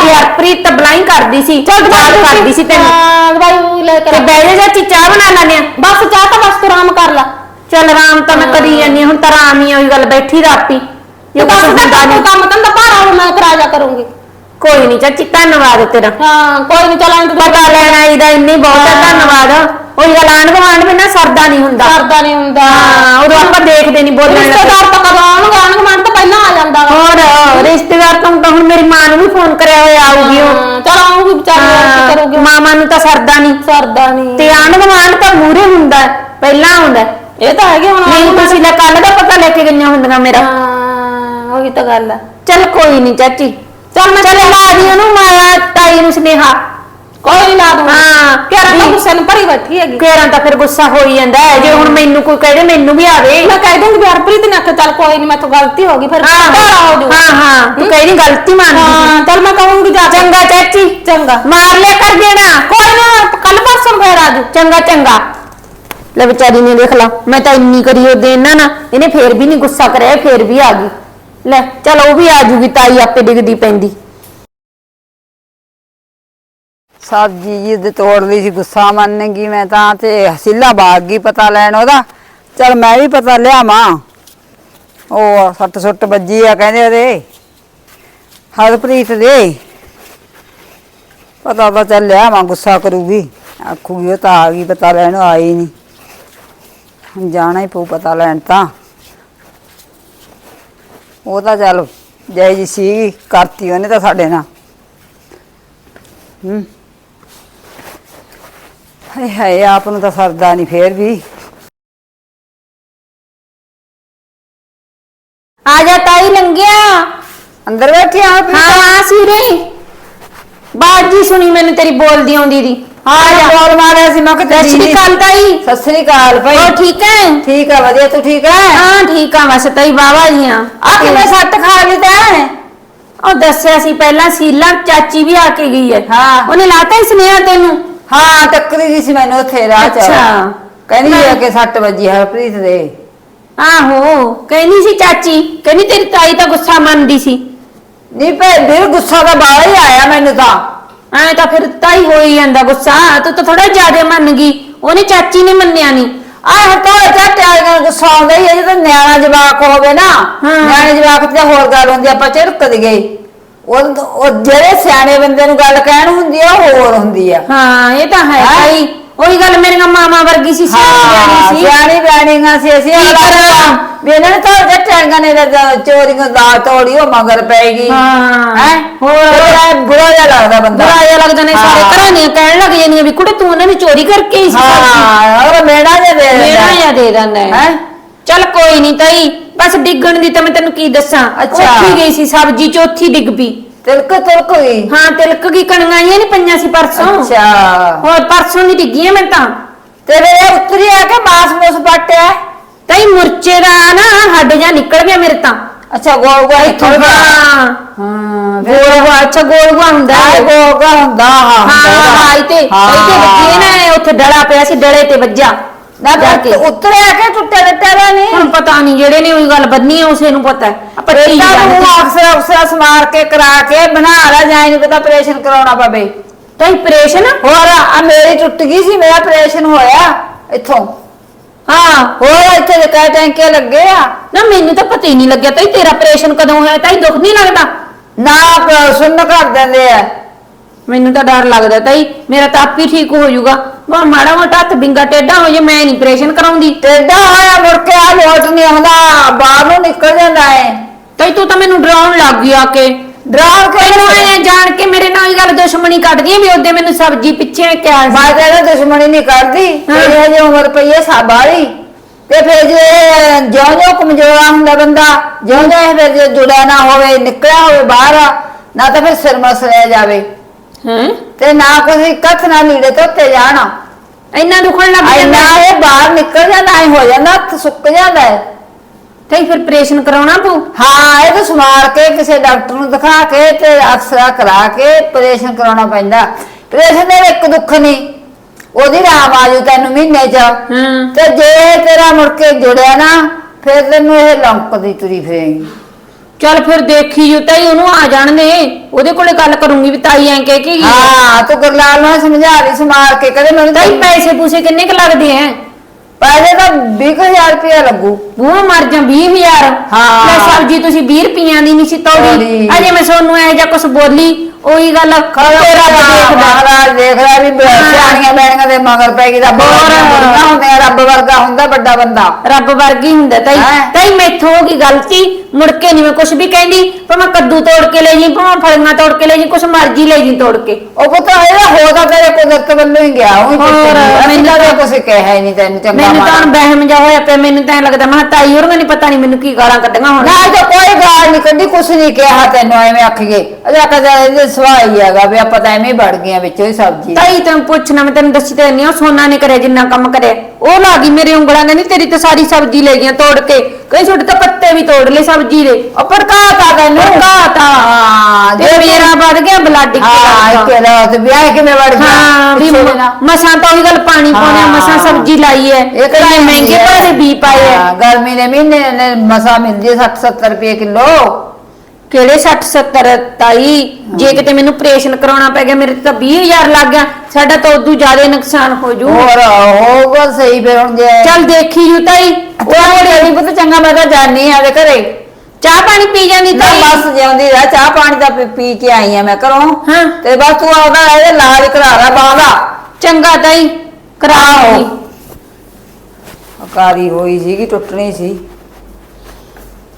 ਤੇ ਹਰਪ੍ਰੀਤ ਤਾਂ ਬਲਾਈ ਕਰਦੀ ਸੀ। ਚੱਲ ਦਵਾਈ ਕਰਦੀ ਸੀ ਤੈਨੂੰ। ਹਾਂ ਦਵਾਈ ਉਹ ਲੈ ਕੇ ਤੇ ਬਹਿ ਜਾ ਚਾਹ ਬਣਾ ਲੈਣੇ ਆ। ਬਸ ਚਾਹ ਤਾਂ ਬਸ ਤੂੰ ਆਰਾਮ ਕਰ ਲੈ। ਚੱਲ ਆਰਾਮ ਤਾਂ ਮੈਂ ਕਰੀ ਜਾਂਦੀ ਹਾਂ, ਹੁਣ ਤਾਂ ਆਰਾਮ ਹੀ ਉਹੀ ਗੱਲ ਬੈਠੀ ਰਾਤੀ। ਬਸ ਕੁਛ ਹੁੰਦਾ ਨਹੀਂ। ਕੰਮ ਧੰਦਾ ਭਾਰਾ ਹੋਵੇ ਮੈਂ ਕਰਾ ਜਾ ਕਰੂੰਗੀ। ਕੋਈ ਨਹੀਂ ਚਾਚੀ ਧੰਨਵਾਦ ਤੇਰਾ। ਹਾਂ ਕੋਈ ਨਹੀਂ ਚੱਲ ਤੂੰ ਪਤਾ ਲੈਣ ਆਈ ਦਾ ਇੰਨੀ ਬਹੁਤ ਹੈ ਧੰਨਵਾਦ। ਉਹੀ ਗੱਲ ਆਂਢ ਗੁਆਂਢ ਵੀ ਨਾ ਸਰਦਾ ਨਹੀਂ ਹੁੰਦਾ। ਕਰਦਾ ਨਹੀਂ ਹੁੰਦਾ। ਹਾਂ ਉਦੋਂ ਆਪਾਂ ਦੇਖਦੇ ਨਹੀਂ ਬੋਲਣ ਲੱਗੇ। ਰਿਸ਼ਤੇਦਾਰ ਤਾਂ ਕਦੋਂ ਆਉਣਗੇ? ਆਣਗੇ ਮਨ ਤਾਂ ਪਹਿਲਾਂ ਆ ਜਾਂਦਾ ਹੋਰ ਰਿਸ਼ਤੇਦਾਰ ਤੋਂ ਤਾਂ ਹੁਣ ਮੇਰੀ ਮਾਂ ਨੂੰ ਵੀ ਫੋਨ ਕਰਿਆ ਹੋਇਆ ਆਊਗੀ ਉਹ। ਹਾਂ, ਚੱਲ ਆਉਂਗੀ ਵਿਚਾਰੀ ਕਰੂਗੀ। ਮਾਮਾ ਨੂੰ ਤਾਂ ਸਰਦਾ ਨਹੀਂ ਸਰਦਾ ਨਹੀਂ ਤੇ ਆਂਢ ਗੁਆਂਢ ਤਾਂ ਮੂਰੇ ਹੁੰਦਾ ਹੈ, ਪਹਿਲਾਂ ਆਉਂਦਾ। ਹੈ। ਇਹ ਤਾਂ ਹੈਗੇ ਹੁਣ ਨਹੀਂ ਤੁਸੀਂ ਲੈ ਕੱਲ ਦਾ ਪਤਾ ਲੈ ਕੇ ਗਈਆਂ ਹੁੰਦੀਆਂ ਮੇਰਾ। ਹਾਂ। ਉਹੀ ਤਾਂ ਗੱਲ ਹੈ ਚੱਲ ਕੋਈ ਨਹੀਂ ਚਾਚੀ। ਚੱਲ ਮੈਂ ਚੱਲ ਲਾ ਦੀ ਉਹਨੂੰ ਮਾਇਆ ਤਾਈ ਨੂੰ ਸੁਨੇਹਾ। ਕੋਈ ਨਹੀਂ ਲਾ ਦੂੰਗੀ। ਹਾਂ ਕਿਹੜਾ ਤਾਂ ਗੁੱਸੇ ਨੂੰ ਭਰੀ ਬੈਠੀ ਹੈਗੀ। ਘੇਰਾਂ ਤਾਂ ਫਿਰ ਗੁੱਸਾ ਹੋ ਹੀ ਜਾਂਦਾ ਹੈ ਜੇ ਹੁਣ ਮੈਨੂੰ ਕੋਈ ਕਹੇ ਮੈਨੂੰ ਵੀ ਆਵੇ। ਮੈਂ ਕਹਿ ਦੂੰਗੀ ਵੀ ਹਰਪ੍ਰੀਤ ਨੇ ਆਖਿਆ ਚੱਲ ਕੋਈ ਨਹੀਂ ਮੈਥੋਂ ਗਲਤੀ ਹੋ ਗਈ ਫਿਰ ਹਾਂ ਹੋ ਜਾਊ ਹਾਂ ਹਾਂ ਤੂੰ ਕਹਿ ਗਲਤੀ ਮੰਨਦੀ। ਹਾਂ ਚੱਲ ਮੈਂ ਕਹੂੰਗੀ ਜਾ। ਚੰਗਾ ਚਾਚੀ ਚੰਗਾ। ਮਾਰ ਲਿਆ ਕਰ ਦੇਣਾ। ਕੋਈ ਨਾ ਕੱਲ ਪਰਸੋਂ ਫੇਰ ਆ ਜਾਊ ਚੰਗਾ ਚੰਗਾ। ਲੈ ਵਿਚਾਰੀ ਨੇ ਦੇਖ ਲਾ ਮੈਂ ਤਾਂ ਇੰਨੀ ਕਰੀ ਉਹਦੇ ਇਹਨਾਂ ਨਾ ਇਹਨੇ ਫੇਰ ਵੀ ਨਹੀਂ ਗੁੱਸਾ ਕਰਿਆ ਇਹ ਫੇਰ ਵੀ ਆ ਗਈ। ਲੈ, ਚਲ ਉਹ ਵੀ ਆ ਜੂਗੀ ਤਾਈ, ਆਪੇ ਡਿੱਗਦੀ ਪੈਂਦੀ। ਸਬਜੀ ਜੀ ਦੇ ਤੋੜ ਲਈ ਸੀ, ਗੁੱਸਾ ਮੰਨ ਗਈ ਮੈਂ ਤਾਂ, ਤੇ ਹਸੀਲਾ ਬਾਗ ਗਈ ਪਤਾ ਲੈਣ ਉਹਦਾ। ਚਲ ਮੈਂ ਵੀ ਪਤਾ ਲਿਆਵਾਂ। ਉਹ ਸੱਟ ਸੁੱਟ ਵੱਜੀ ਆ, ਕਹਿੰਦੇ ਉਹਦੇ। ਹਰਪ੍ਰੀਤ ਦੇ। ਪਤਾ ਤਾਂ ਚੱਲ ਲਿਆਵਾਂ, ਗੁੱਸਾ ਕਰੂਗੀ। ਆਖੂਗੀ, ਉਹ ਤਾਂ ਆ ਗਈ, ਪਤਾ ਲੈਣ ਆਈ ਨਹੀਂ। ਜਾਣਾ ਹੀ ਪਊ ਪਤਾ ਲੈਣ ਤਾਂ। ਉਹ ਤਾਂ ਚੱਲ ਜੈ ਜੀ ਸੀ ਕਰਤੀ ਉਹਨੇ ਤਾਂ ਸਾਡੇ ਨਾਲ। ਹੂੰ। ਹਾਏ ਹਾਏ ਆਪ ਨੂੰ ਤਾਂ ਸਰਦਾ ਨਹੀਂ ਫੇਰ ਵੀ। ਆ ਜਾ ਤਾਈ ਲੰਗਿਆ ਅੰਦਰ ਬੈਠੀ ਆ ਵੀ ਹਾਂ ਹਾਂ ਸੀਰੇ। ਸੁਣੀ ਮੈਨੂੰ ਤੇਰੀ ਬੋਲਦੀ ਆਉਂਦੀ ਦੀ। ਆ ਜਾ। ਬੋਲ ਮਾਰਿਆ ਸੀ ਮੈਂ ਕਿ ਸਤਿ ਸ਼੍ਰੀ ਅਕਾਲ ਤਾਈ ਸਤਿ ਸ੍ਰੀ ਅਕਾਲ ਭਾਈ। ਹੋਰ ਠੀਕ ਹੈ ਠੀਕ ਆ ਵਧੀਆ ਤੂੰ ਠੀਕ ਹੈ ਹਾਂ ਠੀਕ ਆ ਬਸ ਤਾਈ ਬਾਬਾ ਜੀ ਆ ਆ ਕਿਵੇਂ ਸੱਟ ਖਾ ਲਈ ਤੈਂ? ਉਹ ਦੱਸਿਆ ਸੀ ਪਹਿਲਾਂ ਸੀਲਾ ਚਾਚੀ ਵੀ ਆ ਕੇ ਗਈ ਹੈ ਹਾਂ। ਉਹਨੇ ਲਾਤਾ ਹੀ ਸੁਨੇਹਾ ਤੈਨੂੰ? ਹਾਂ ਟੱਕਰੀ ਗਈ ਸੀ ਮੈਨੂੰ ਉੱਥੇ ਰਾਹ ਚ। ਅੱਛਾ। ਕਹਿੰਦੀ ਆ ਕਿ ਸੱਟ ਵੱਜੀ ਹਰਪ੍ਰੀਤ ਦੇ। ਆਹੋ ਕਹਿੰਦੀ ਸੀ ਚਾਚੀ ਕਹਿੰਦੀ ਤੇਰੀ ਤਾਈ ਤਾਂ ਗੁੱਸਾ ਮੰਨਦੀ ਸੀ। ਨਹੀਂ ਭੈ ਵੀਰ ਗੁੱਸਾ ਤਾਂ ਬਾਹਰ ਹੀ ਆਇਆ ਮੈਨੂੰ ਤਾਂ। ਐ ਤਾਂ ਫਿਰ ਤਾਈ ਹੋ ਹੀ ਜਾਂਦਾ ਗੁੱਸਾ। ਤੂੰ ਤਾਂ ਥੋੜਾ ਜ਼ਿਆਦਾ ਮੰਨ ਗਈ। ਉਹਨੇ ਚਾਚੀ ਨੇ ਮੰਨਿਆ ਨਹੀਂ ਆਹ ਤਾਂ ਗਿਆ ਗੁੱਸਾ ਆਉਂਦਾ ਹੀ ਹੈ ਜਦੋਂ ਨਿਆਣਾ ਜਵਾਕ ਹੋਵੇ ਨਾ। ਹਾਂ। ਨਿਆਣੇ ਜਵਾਕ ਤੇ ਹੋਰ ਗੱਲ ਹੁੰਦੀ ਆ, ਆਪਾਂ ਝਿੜਕ ਗਏ ਉਹ ਉਹ ਜਿਹੜੇ ਸਿਆਣੇ ਬੰਦੇ ਨੂੰ ਗੱਲ ਕਹਿਣ ਹੁੰਦੀ ਆ ਉਹ ਹੋਰ ਹੁੰਦੀ ਆ। ਹਾਂ ਇਹ ਤਾਂ ਹੈ ਹੈਂ? ਤਾਈ ਉਹੀ ਗੱਲ ਮੇਰੀਆਂ ਮਾਮਾ ਵਰਗੀ ਸੀ ਸਿਆਣੀ ਹਾਂ ਸੀ ਸਿਆਣੀ ਬਿਆਣੀਆਂ ਸੀ ਅਸੀਂ ਕੀ ਅਗਲਾ ਕਰਾਂ? ਵੀ ਇਹਨਾਂ ਨੇ ਤਾਂ ਜੱਟਾਂਗਾ ਨੇ ਤਾਂ ਚੋਰੀਆਂ ਦਾ ਤੋੜੀ ਉਹ ਮਗਰ ਪੈ ਗਈ ਹਾਂ। ਹੈ ਹੋਰ? ਬੁਰਾ ਬੁਰਾ ਜਿਹਾ ਲੱਗਦਾ ਬੰਦਾ ਬੁਰਾ ਜਿਹਾ ਲੱਗਦਾ ਨੇ ਸਾਰੇ ਹਾਂ। ਘਰਾਂ ਦੀਆਂ ਕਹਿਣ ਲੱਗ ਜਾਂਦੀਆਂ ਵੀ ਕੁੜੇ ਤੂੰ ਉਹਨਾਂ ਨੂੰ ਚੋਰੀ ਕਰਕੇ ਹੀ ਸੀ ਹਾਂ ਉਹ ਮੇੜਾ ਜਿਹਾ ਦੇ। ਮੇਰਾ ਜਾਂ ਦੇ ਦਿੰਦਾ ਹੈ ਹੈਂ? ਚੱਲ ਕੋਈ ਨਹੀਂ ਤਾਈ ਬਸ ਡਿੱਗਣ ਦੀ ਤਾਂ ਮੈਂ ਤੈਨੂੰ ਕੀ ਦੱਸਾਂ ਅੱਛਾ। ਉੱਥੀ ਗਈ ਸੀ ਸਬਜ਼ੀ ਚੌਥੀ ਡਿੱਗ ਪਈ ਤਿਲਕ ਤਿਲਕ ਗਈ ਹਾਂ ਤਿਲਕ ਗਈ ਕਣੀਆਂ ਆਈਆਂ ਨਹੀਂ ਪਈਆਂ ਸੀ ਪਰਸੋਂ? ਅੱਛਾ। ਹੋਰ ਪਰਸੋਂ ਦੀ ਡਿੱਗੀਆਂ ਮੈਂ ਤਾਂ। ਤੇ ਫਿਰ ਉਤਰੀ ਆ ਕੇ ਮਾਸ ਮੂਸ ਪਟਿਆ ਤਾਈ ਮੁਰਚੇ ਦਾ ਨਾ ਹੱਡ ਜਾਂ ਨਿਕਲ ਗਿਆ ਮੇਰੇ ਤਾਂ। ਅੱਛਾ ਗੋਲ ਗੋਲ ਇੱਥੋਂ ਹਾਂ ਹਾਂ ਗੋਲ ਗੋਲ ਅੱਛਾ ਗੋਲ ਗੋਲ ਹੁੰਦਾ ਹੈ। ਗੋਲ ਗੋਲ ਹੁੰਦਾ ਹਾਂ ਹਾਂ ਇੱਥੇ ਇੱਥੇ ਵੱਜੀ ਨਾ ਉੱਥੇ ਡੜਾ ਪਿਆ ਸੀ ਡਲੇ ਤੇ ਵੱਜਾ ਨਾ ਜਾ ਕੇ। ਉਤਰਿਆ ਕੇ ਟੁੱਟੇ ਟੱਟੇ ਦਾ ਨਹੀਂ ਹੁਣ ਪਤਾ ਨਹੀਂ ਜਿਹੜੇ ਨੇ ਉਹੀ ਗੱਲ ਬੰਨੀ ਆ ਉਸੇ ਨੂੰ ਪਤਾ ਹੈ। ਆਪਾਂ ਟੀ ਇਹਨਾਂ ਨੂੰ ਅਕਸਰ ਅਕਸਰ ਸਮਾਰ ਕੇ ਕਰਾ ਕੇ ਬਣਾ ਲਾ ਜਾਈ ਨਹੀਂ ਪਤਾ ਆਪਰੇਸ਼ਨ ਕਰਾਉਣਾ ਪਵੇ। ਤਾਈ ਆਪਰੇਸ਼ਨ ਹੋਰ ਆ ਮੇਰੀ ਟੁੱਟ ਗਈ ਸੀ ਮੇਰਾ ਆਪਰੇਸ਼ਨ ਹੋਇਆ ਇੱਥੋਂ। ਹਾਂ। ਹੋਰ ਇੱਥੇ ਦੇ ਕਈ ਟੈਂਕੇ ਲੱਗੇ ਆ। ਨਾ ਮੈਨੂੰ ਤਾਂ ਪਤਾ ਹੀ ਨਹੀਂ ਲੱਗਿਆ। ਤਾਈ ਤੇਰਾ ਆਪਰੇਸ਼ਨ ਕਦੋਂ ਹੋਇਆ? ਤਾਈ ਦੁੱਖ ਨਹੀਂ ਲੱਗਦਾ? ਨਾ ਪ- ਸੁੰਨ ਕਰ ਦਿੰਦੇ ਆ। ਮੈਨੂੰ ਤਾਂ ਡਰ ਲੱਗਦਾ। ਤਾਈ ਮੇਰਾ ਤਾਂ ਆਪ ਹੀ ਠੀਕ ਹੋ ਜਾਊਗਾ। ਵਾ ਮਾੜਾ ਮੋਟਾ ਹੱਥ ਬਿੰਗਾ ਟੇਢਾ ਹੋ ਜੇ ਮੈਂ ਨਹੀਂ ਆਪਰੇਸ਼ਨ ਕਰਾਉਂਦੀ। ਟੇਡਾ ਹੋਇਆ ਮੁੜ ਕੇ ਆ ਲੋਟ ਨਹੀਂ ਆਉਂਦਾ ਬਾਹਰ ਨੂੰ ਨਿਕਲ ਜਾਂਦਾ ਹੈ ਤਾਈ ਤੂੰ ਤਾਂ ਮੈਨੂੰ ਡਰਾਉਣ ਲੱਗ ਗਈ ਆ ਕੇ। ਡਰਾ ਕੇ ਤੈਨੂੰ ਐ ਜਾਣ ਕੇ ਮੇਰੇ ਨਾਲ ਇਹ ਗੱਲ ਦੁਸ਼ਮਣੀ ਕੱਢਦੀ ਆ ਵੀ ਉਹਦੇ ਮੈਨੂੰ ਸਬਜ਼ੀ ਪਿੱਛੇ ਕਿਹਾ ਸੀ। ਤਾਂ ਇਹਦਾ ਦੁਸ਼ਮਣੀ ਨਹੀਂ ਕਰਦੀ ਤੇਰੀ ਹਜੇ ਉਮਰ ਪਈ ਹੈ ਸਾਬਾਰੀ ਤੇ ਫਿਰ ਜੇ ਜਿਉਂ ਜਿਉਂ ਕਮਜ਼ੋਰਾ ਹੁੰਦਾ ਬੰਦਾ ਜਿਉਂ ਜਿਉਂ ਇਹ ਫਿਰ ਜੇ ਜੁੜਿਆ ਨਾ ਹੋਵੇ ਨਿਕਲਿਆ ਹੋਵੇ ਬਾਹਰ ਨਾ ਤਾਂ ਫਿਰ ਸਿਰ ਮਸਲਿਆ ਜਾਵੇ। ਹੈ? ਤੇ ਨਾ ਕੋਈ ਕੱਥ ਨਾ ਲੀੜੇ ਧੋਤੇ ਜਾਣਾ। ਇੰਨਾ ਦੁਖਣ ਲੱਗ ਇੰਨਾ ਜਾਂਦਾ ਇਹ ਬਾਹਰ ਨਿਕਲ ਜਾਂਦਾ ਐ ਹੋ ਜਾਂਦਾ ਹੱਥ ਸੁੱਕ ਜਾਂਦਾ ਹੈ। ਤਾਈ ਫਿਰ ਆਪਰੇਸ਼ਨ ਕਰਾਉਣਾ ਪਊ ਹਾਂ ਇਹ ਤਾਂ ਸਮਾਰ ਕੇ ਕਿਸੇ ਡਾਕਟਰ ਨੂੰ ਦਿਖਾ ਕੇ ਤੇ ਅਕਸਰਾ ਕਰਾ ਕੇ ਆਪਰੇਸ਼ਨ ਕਰਾਉਣਾ ਪੈਂਦਾ। ਆਪਰੇਸ਼ਨ ਦੇ ਇੱਕ ਦੁੱਖ ਨਹੀਂ। ਉਹਦੀ ਰਾਮ ਆਜੂ ਤੈਨੂੰ ਮਹੀਨੇ ਚ। ਹਾਂ। ਤੇ ਜੇ ਤੇਰਾ ਮੁੜ ਕੇ ਜੁੜਿਆ ਨਾ ਫਿਰ ਤੈਨੂੰ ਇਹ ਲੰਕਦੀ ਤੁਰੀ ਫਿਰੇਗੀ। ਚੱਲ ਫਿਰ ਦੇਖੀ ਜੂ ਤਾਈ ਉਹਨੂੰ ਆ ਜਾਣ ਦੇ ਉਹਦੇ ਕੋਲੇ ਗੱਲ ਕਰੂੰਗੀ ਵੀ ਤਾਈ ਐਂ ਕਹਿ ਕੇ ਗਈ ਹੈ। ਤੂੰ ਗੁਰਲਾਲ ਨੂੰ ਸਮਝਾ ਲਈ ਸਮਾਰ ਕੇ ਕਦੇ ਮੈਨੂੰ ਤਾਈ ਪੈਸੇ ਪੂਸੇ ਕਿੰਨੇ ਕ ਲੱਗਦੇ ਐ? ਪੈਸੇ ਤਾਂ 20000 ਰੁਪਇਆ ਲੱਗੂ। ਬੂਹ ਮਰ ਜਾ 20000 ਹਾਂ। ਲੈ ਸਬਜ਼ੀ ਤੁਸੀਂ 20 ਰੁਪਈਆਂ ਦੀ ਨਹੀਂ ਸੀ ਤੋੜੀ। ਤੋੜੀ। ਅਜੇ ਮੈਂ ਸੋਨੂੰ ਐ ਜਾਂ ਕੁਝ ਬੋਲੀ ਉਹੀ ਗੱਲ ਤੇਰਾ ਰੱਬ ਦੇਖਦਾ ਮਹਾਰਾਜ ਦੇਖ ਰਿਹਾ ਵੀ ਸਿਆਣੀਆਂ ਬੈਣੀਆਂ ਦੇ ਮਗਰ ਪੈ ਗਈ ਰੱਬ ਹੋਰ। ਵਰਗੀਆਂ ਬੁੜੀਆਂ ਹੁੰਦੀਆਂ ਰੱਬ ਵਰਗਾ ਹੁੰਦਾ ਵੱਡਾ ਬੰਦਾ। ਰੱਬ ਵਰਗੀ ਹੁੰਦਾ ਤਾਈ। ਹੈਂ? ਤਾਈ ਮੈਥੋਂ ਹੋ ਗਈ ਗਲਤੀ। ਮੁੜ ਕੇ ਨਹੀਂ ਮੈਂ ਕੁਝ ਵੀ ਕਹਿੰਦੀ ਭਾਵੇਂ ਕੱਦੂ ਤੋੜ ਕੇ ਲੈ ਜੀ ਭਾਵੇਂ ਫਲੀਆਂ ਤੋੜ ਕੇ ਲੈ ਜੀ ਕੁਝ ਮਰਜ਼ੀ ਲੈ ਜੀ ਤੋੜ ਕੇ। ਉਹ ਪੁੱਤ ਇਹਦਾ ਹੋਦਾ ਤੇਰੇ ਕੁਦਰਤ ਵੱਲੋਂ ਹੀ ਗਿਆ ਉਹ ਹੋਰ, ਮੈਨੂੰ ਮੈਨੂੰ ਤਾਂ ਕੁਝ ਕਿਹਾ ਹੀ ਨਹੀਂ ਤੈਨੂੰ ਚੰਗਾ ਮੈਨੂੰ ਤਾਂ ਮਾੜਾ। ਵਹਿਮ ਜਾ ਹੋਇਆ ਪਿਆ ਮੈਨੂੰ ਤਾਂ ਐਂ ਲੱਗਦਾ ਮੈਂ ਕਿਹਾ ਤਾਈ ਹੋਰ ਨਹੀਂ ਪਤਾ ਨਹੀਂ ਮੈਨੂੰ ਕੀ ਗਾਲਾਂ ਕੱਢੀਆਂ ਹੁਣ ਨਾ ਤਾਂ ਕੋਈ ਗਾਲ ਨਹੀਂ ਕੱਢੀ ਕੁਛ ਨਹੀਂ ਕਿਹਾ ਤੈਨੂੰ ਐਵੇਂ ਆਖ ਗਏ ਅਜਾ ਕਦੇ ਇਹਦੇ ਸਵਾਈ ਹੈਗਾ ਵੀ ਆਪਾਂ ਤਾਂ ਐਵੇਂ ਹੀ ਵੜ ਗਈਆਂ ਵਿੱਚੋਂ ਹੀ ਸਬਜ਼ੀ। ਤਾਈ ਤੈਨੂੰ ਪੁੱਛਣਾ ਮੈਂ ਤੈਨੂੰ ਦੱਸੀ ਤੇ ਨਹੀਂ ਉਹ ਸੋਨਾ ਨੇ ਕਰਿਆ ਜਿੰਨਾ ਕੰਮ ਕਰਿਆ। ਉਹ ਲਾ ਗਈ ਮੇਰੇ ਉਂਗਲਾਂ ਨੇ ਨਹੀਂ ਤੇਰੀ ਤਾਂ ਸਾਰੀ ਸਬਜ਼ੀ ਲੈ ਗਈਆਂ ਤੋੜ ਕੇ। ਕਈ ਛੋਟੇ ਤਾਂ ਪੱਤੇ ਵੀ ਤੋੜ ਲਏ ਸਬਜ਼ੀ ਦੇ। ਉਹ ਭੜਕਾਤਾ ਤੈਨੂੰ। ਭੜਕਾਤਾ। ਹਾਂ ਤੇ ਮੇਰਾ ਵੱਧ ਗਿਆ ਬਲੱਡ ਹਾਂ ਇੱਕ ਇੱਕ ਰਾਤ ਵਿਆਹ ਕਿਵੇਂ ਵੜ ਗਿਆ? ਹਾਂ ਵੀ। ਮਸਾਂ ਤਾਂ ਉਹੀ ਗੱਲ ਪਾਣੀ ਪਾਉਣਾ। ਮਸਾਂ ਸਬਜ਼ੀ ਲਾਈ ਹੈ ਇਹ ਕਿਹੜਾ ਮਹਿੰਗੇ ਭਾਰੇ ਬੀ ਪਾਏ ਹਾਂ, ਗਰਮੀ ਦੇ ਮਹੀਨੇ ਨੇ ਮਸਾ ਮਿਲਦੀ 60 70 ਰੁਪਏ ਕਿਲੋ। ਕਿਹੜੇ 60 70 ਤਾਈ ਜੇ ਕਿਤੇ ਮੈਨੂੰ ਆਪਰੇਸ਼ਨ ਕਰਾਉਣਾ ਪੈ ਗਿਆ ਮੇਰੇ ਤੇ ਤਾਂ 20000 ਲੱਗ ਗਿਆ। ਸਾਡਾ ਤਾਂ ਉਦੋਂ ਜ਼ਿਆਦਾ ਨੁਕਸਾਨ ਹੋ ਜੂ। ਹੋਰ ਹੋਊਗਾ ਸਹੀ ਫੇ ਹੁਣ ਜੇ ਚੱਲ ਦੇਖੀ ਜੂ ਤਾਈ। ਉਹ ਨਹੀਂ ਪੁੱਤ ਚੰਗਾ ਮੈਂ ਤਾਂ ਜਾਣੀ ਆ ਦੇ ਘਰੇ। ਚਾਹ ਪਾਣੀ ਪੀ ਜਾਂਦੀ ਨਾ ਤਾਈ? ਬਸ ਜਿਉਂਦੀ ਰਹਿ ਚਾਹ ਪਾਣੀ ਦਾ ਪੀ- ਪੀ ਕੇ ਆਈ ਆ ਮੈਂ ਘਰੋਂ। ਹਾਂ। ਤੇ ਬਸ ਤੂੰ ਆਉਦਾ ਇਹਦੇ ਇਲਾਜ ਕਰਾ ਲੈ ਬਾਹ ਦਾ ਚੰਗਾ ਤਾਈ ਕਰਾ ਆਹੋ। ਅਕਾਰੀ ਹੋਈ ਸੀਗੀ ਟੁੱਟਣੀ ਸੀ।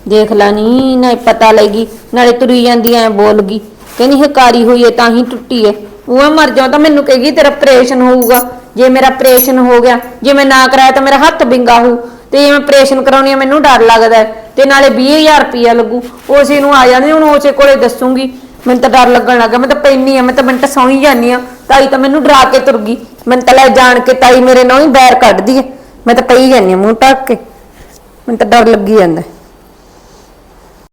ਦੇਖ ਲਾ ਨੀ ਨਾ ਪਤਾ ਲੱਗੀ, ਨਾਲੇ ਤੁਰੀ ਜਾਂਦੀ ਐ ਬੋਲ ਗਈ। ਕਹਿੰਦੀ ਹਕਾਰੀ ਹੋਈ ਐ, ਤਾਂ ਹੀ ਟੁੱਟੀ ਐ। ਉਹ ਮਰ ਜਾ ਤਾਂ ਮੈਨੂੰ ਕਹੇਗੀ, ਤੇਰਾ ਆਪਰੇਸ਼ਨ ਹੋਊਗਾ। ਜੇ ਮੇਰਾ ਆਪਰੇਸ਼ਨ ਹੋ ਗਿਆ, ਜੇ ਮੈਂ ਨਾ ਕਰਾਇਆ ਤਾਂ ਮੇਰਾ ਹੱਥ ਬਿੰਗਾ ਹੋਊ। ਤੇ ਜੇ ਮੈਂ ਆਪਰੇਸ਼ਨ ਕਰਾਉਣੀ ਆ ਮੈਨੂੰ ਡਰ ਲੱਗਦਾ ਹੈ। ਤੇ ਨਾਲੇ 20000 ਰੁਪਇਆ ਲੱਗੂ। ਉਸੇ ਨੂੰ ਆ ਜਾਂਦੀ, ਹੁਣ ਉਸੇ ਕੋਲੇ ਦੱਸੂਗੀ। ਮੈਨੂੰ ਤਾਂ ਡਰ ਲੱਗਣ ਲੱਗਾ ਮੈਂ ਤਾਂ ਪੈਣੀ ਆ, ਮੈਂ ਤਾਂ ਮਿੰਟ ਸੌਂ ਹੀ ਜਾਂਦੀ ਆ। ਤਾਈ ਤਾਂ ਮੈਨੂੰ ਡਰਾ ਕੇ ਤੁਰ ਗਈ। ਮੈਨੂੰ ਤਾਂ ਲੈ ਜਾਣ ਕੇ ਤਾਈ ਮੇਰੇ ਨਾਲ ਹੀ ਬੈਰ ਕੱਢਦੀ ਐ। ਮੈਂ ਤਾਂ ਪਈ ਜਾਂਦੀ ਆ ਮੂੰਹ ਢੱਕ ਕੇ। ਮੈਨੂੰ ਤਾਂ ਡਰ ਲੱਗੀ ਜਾਂਦਾ।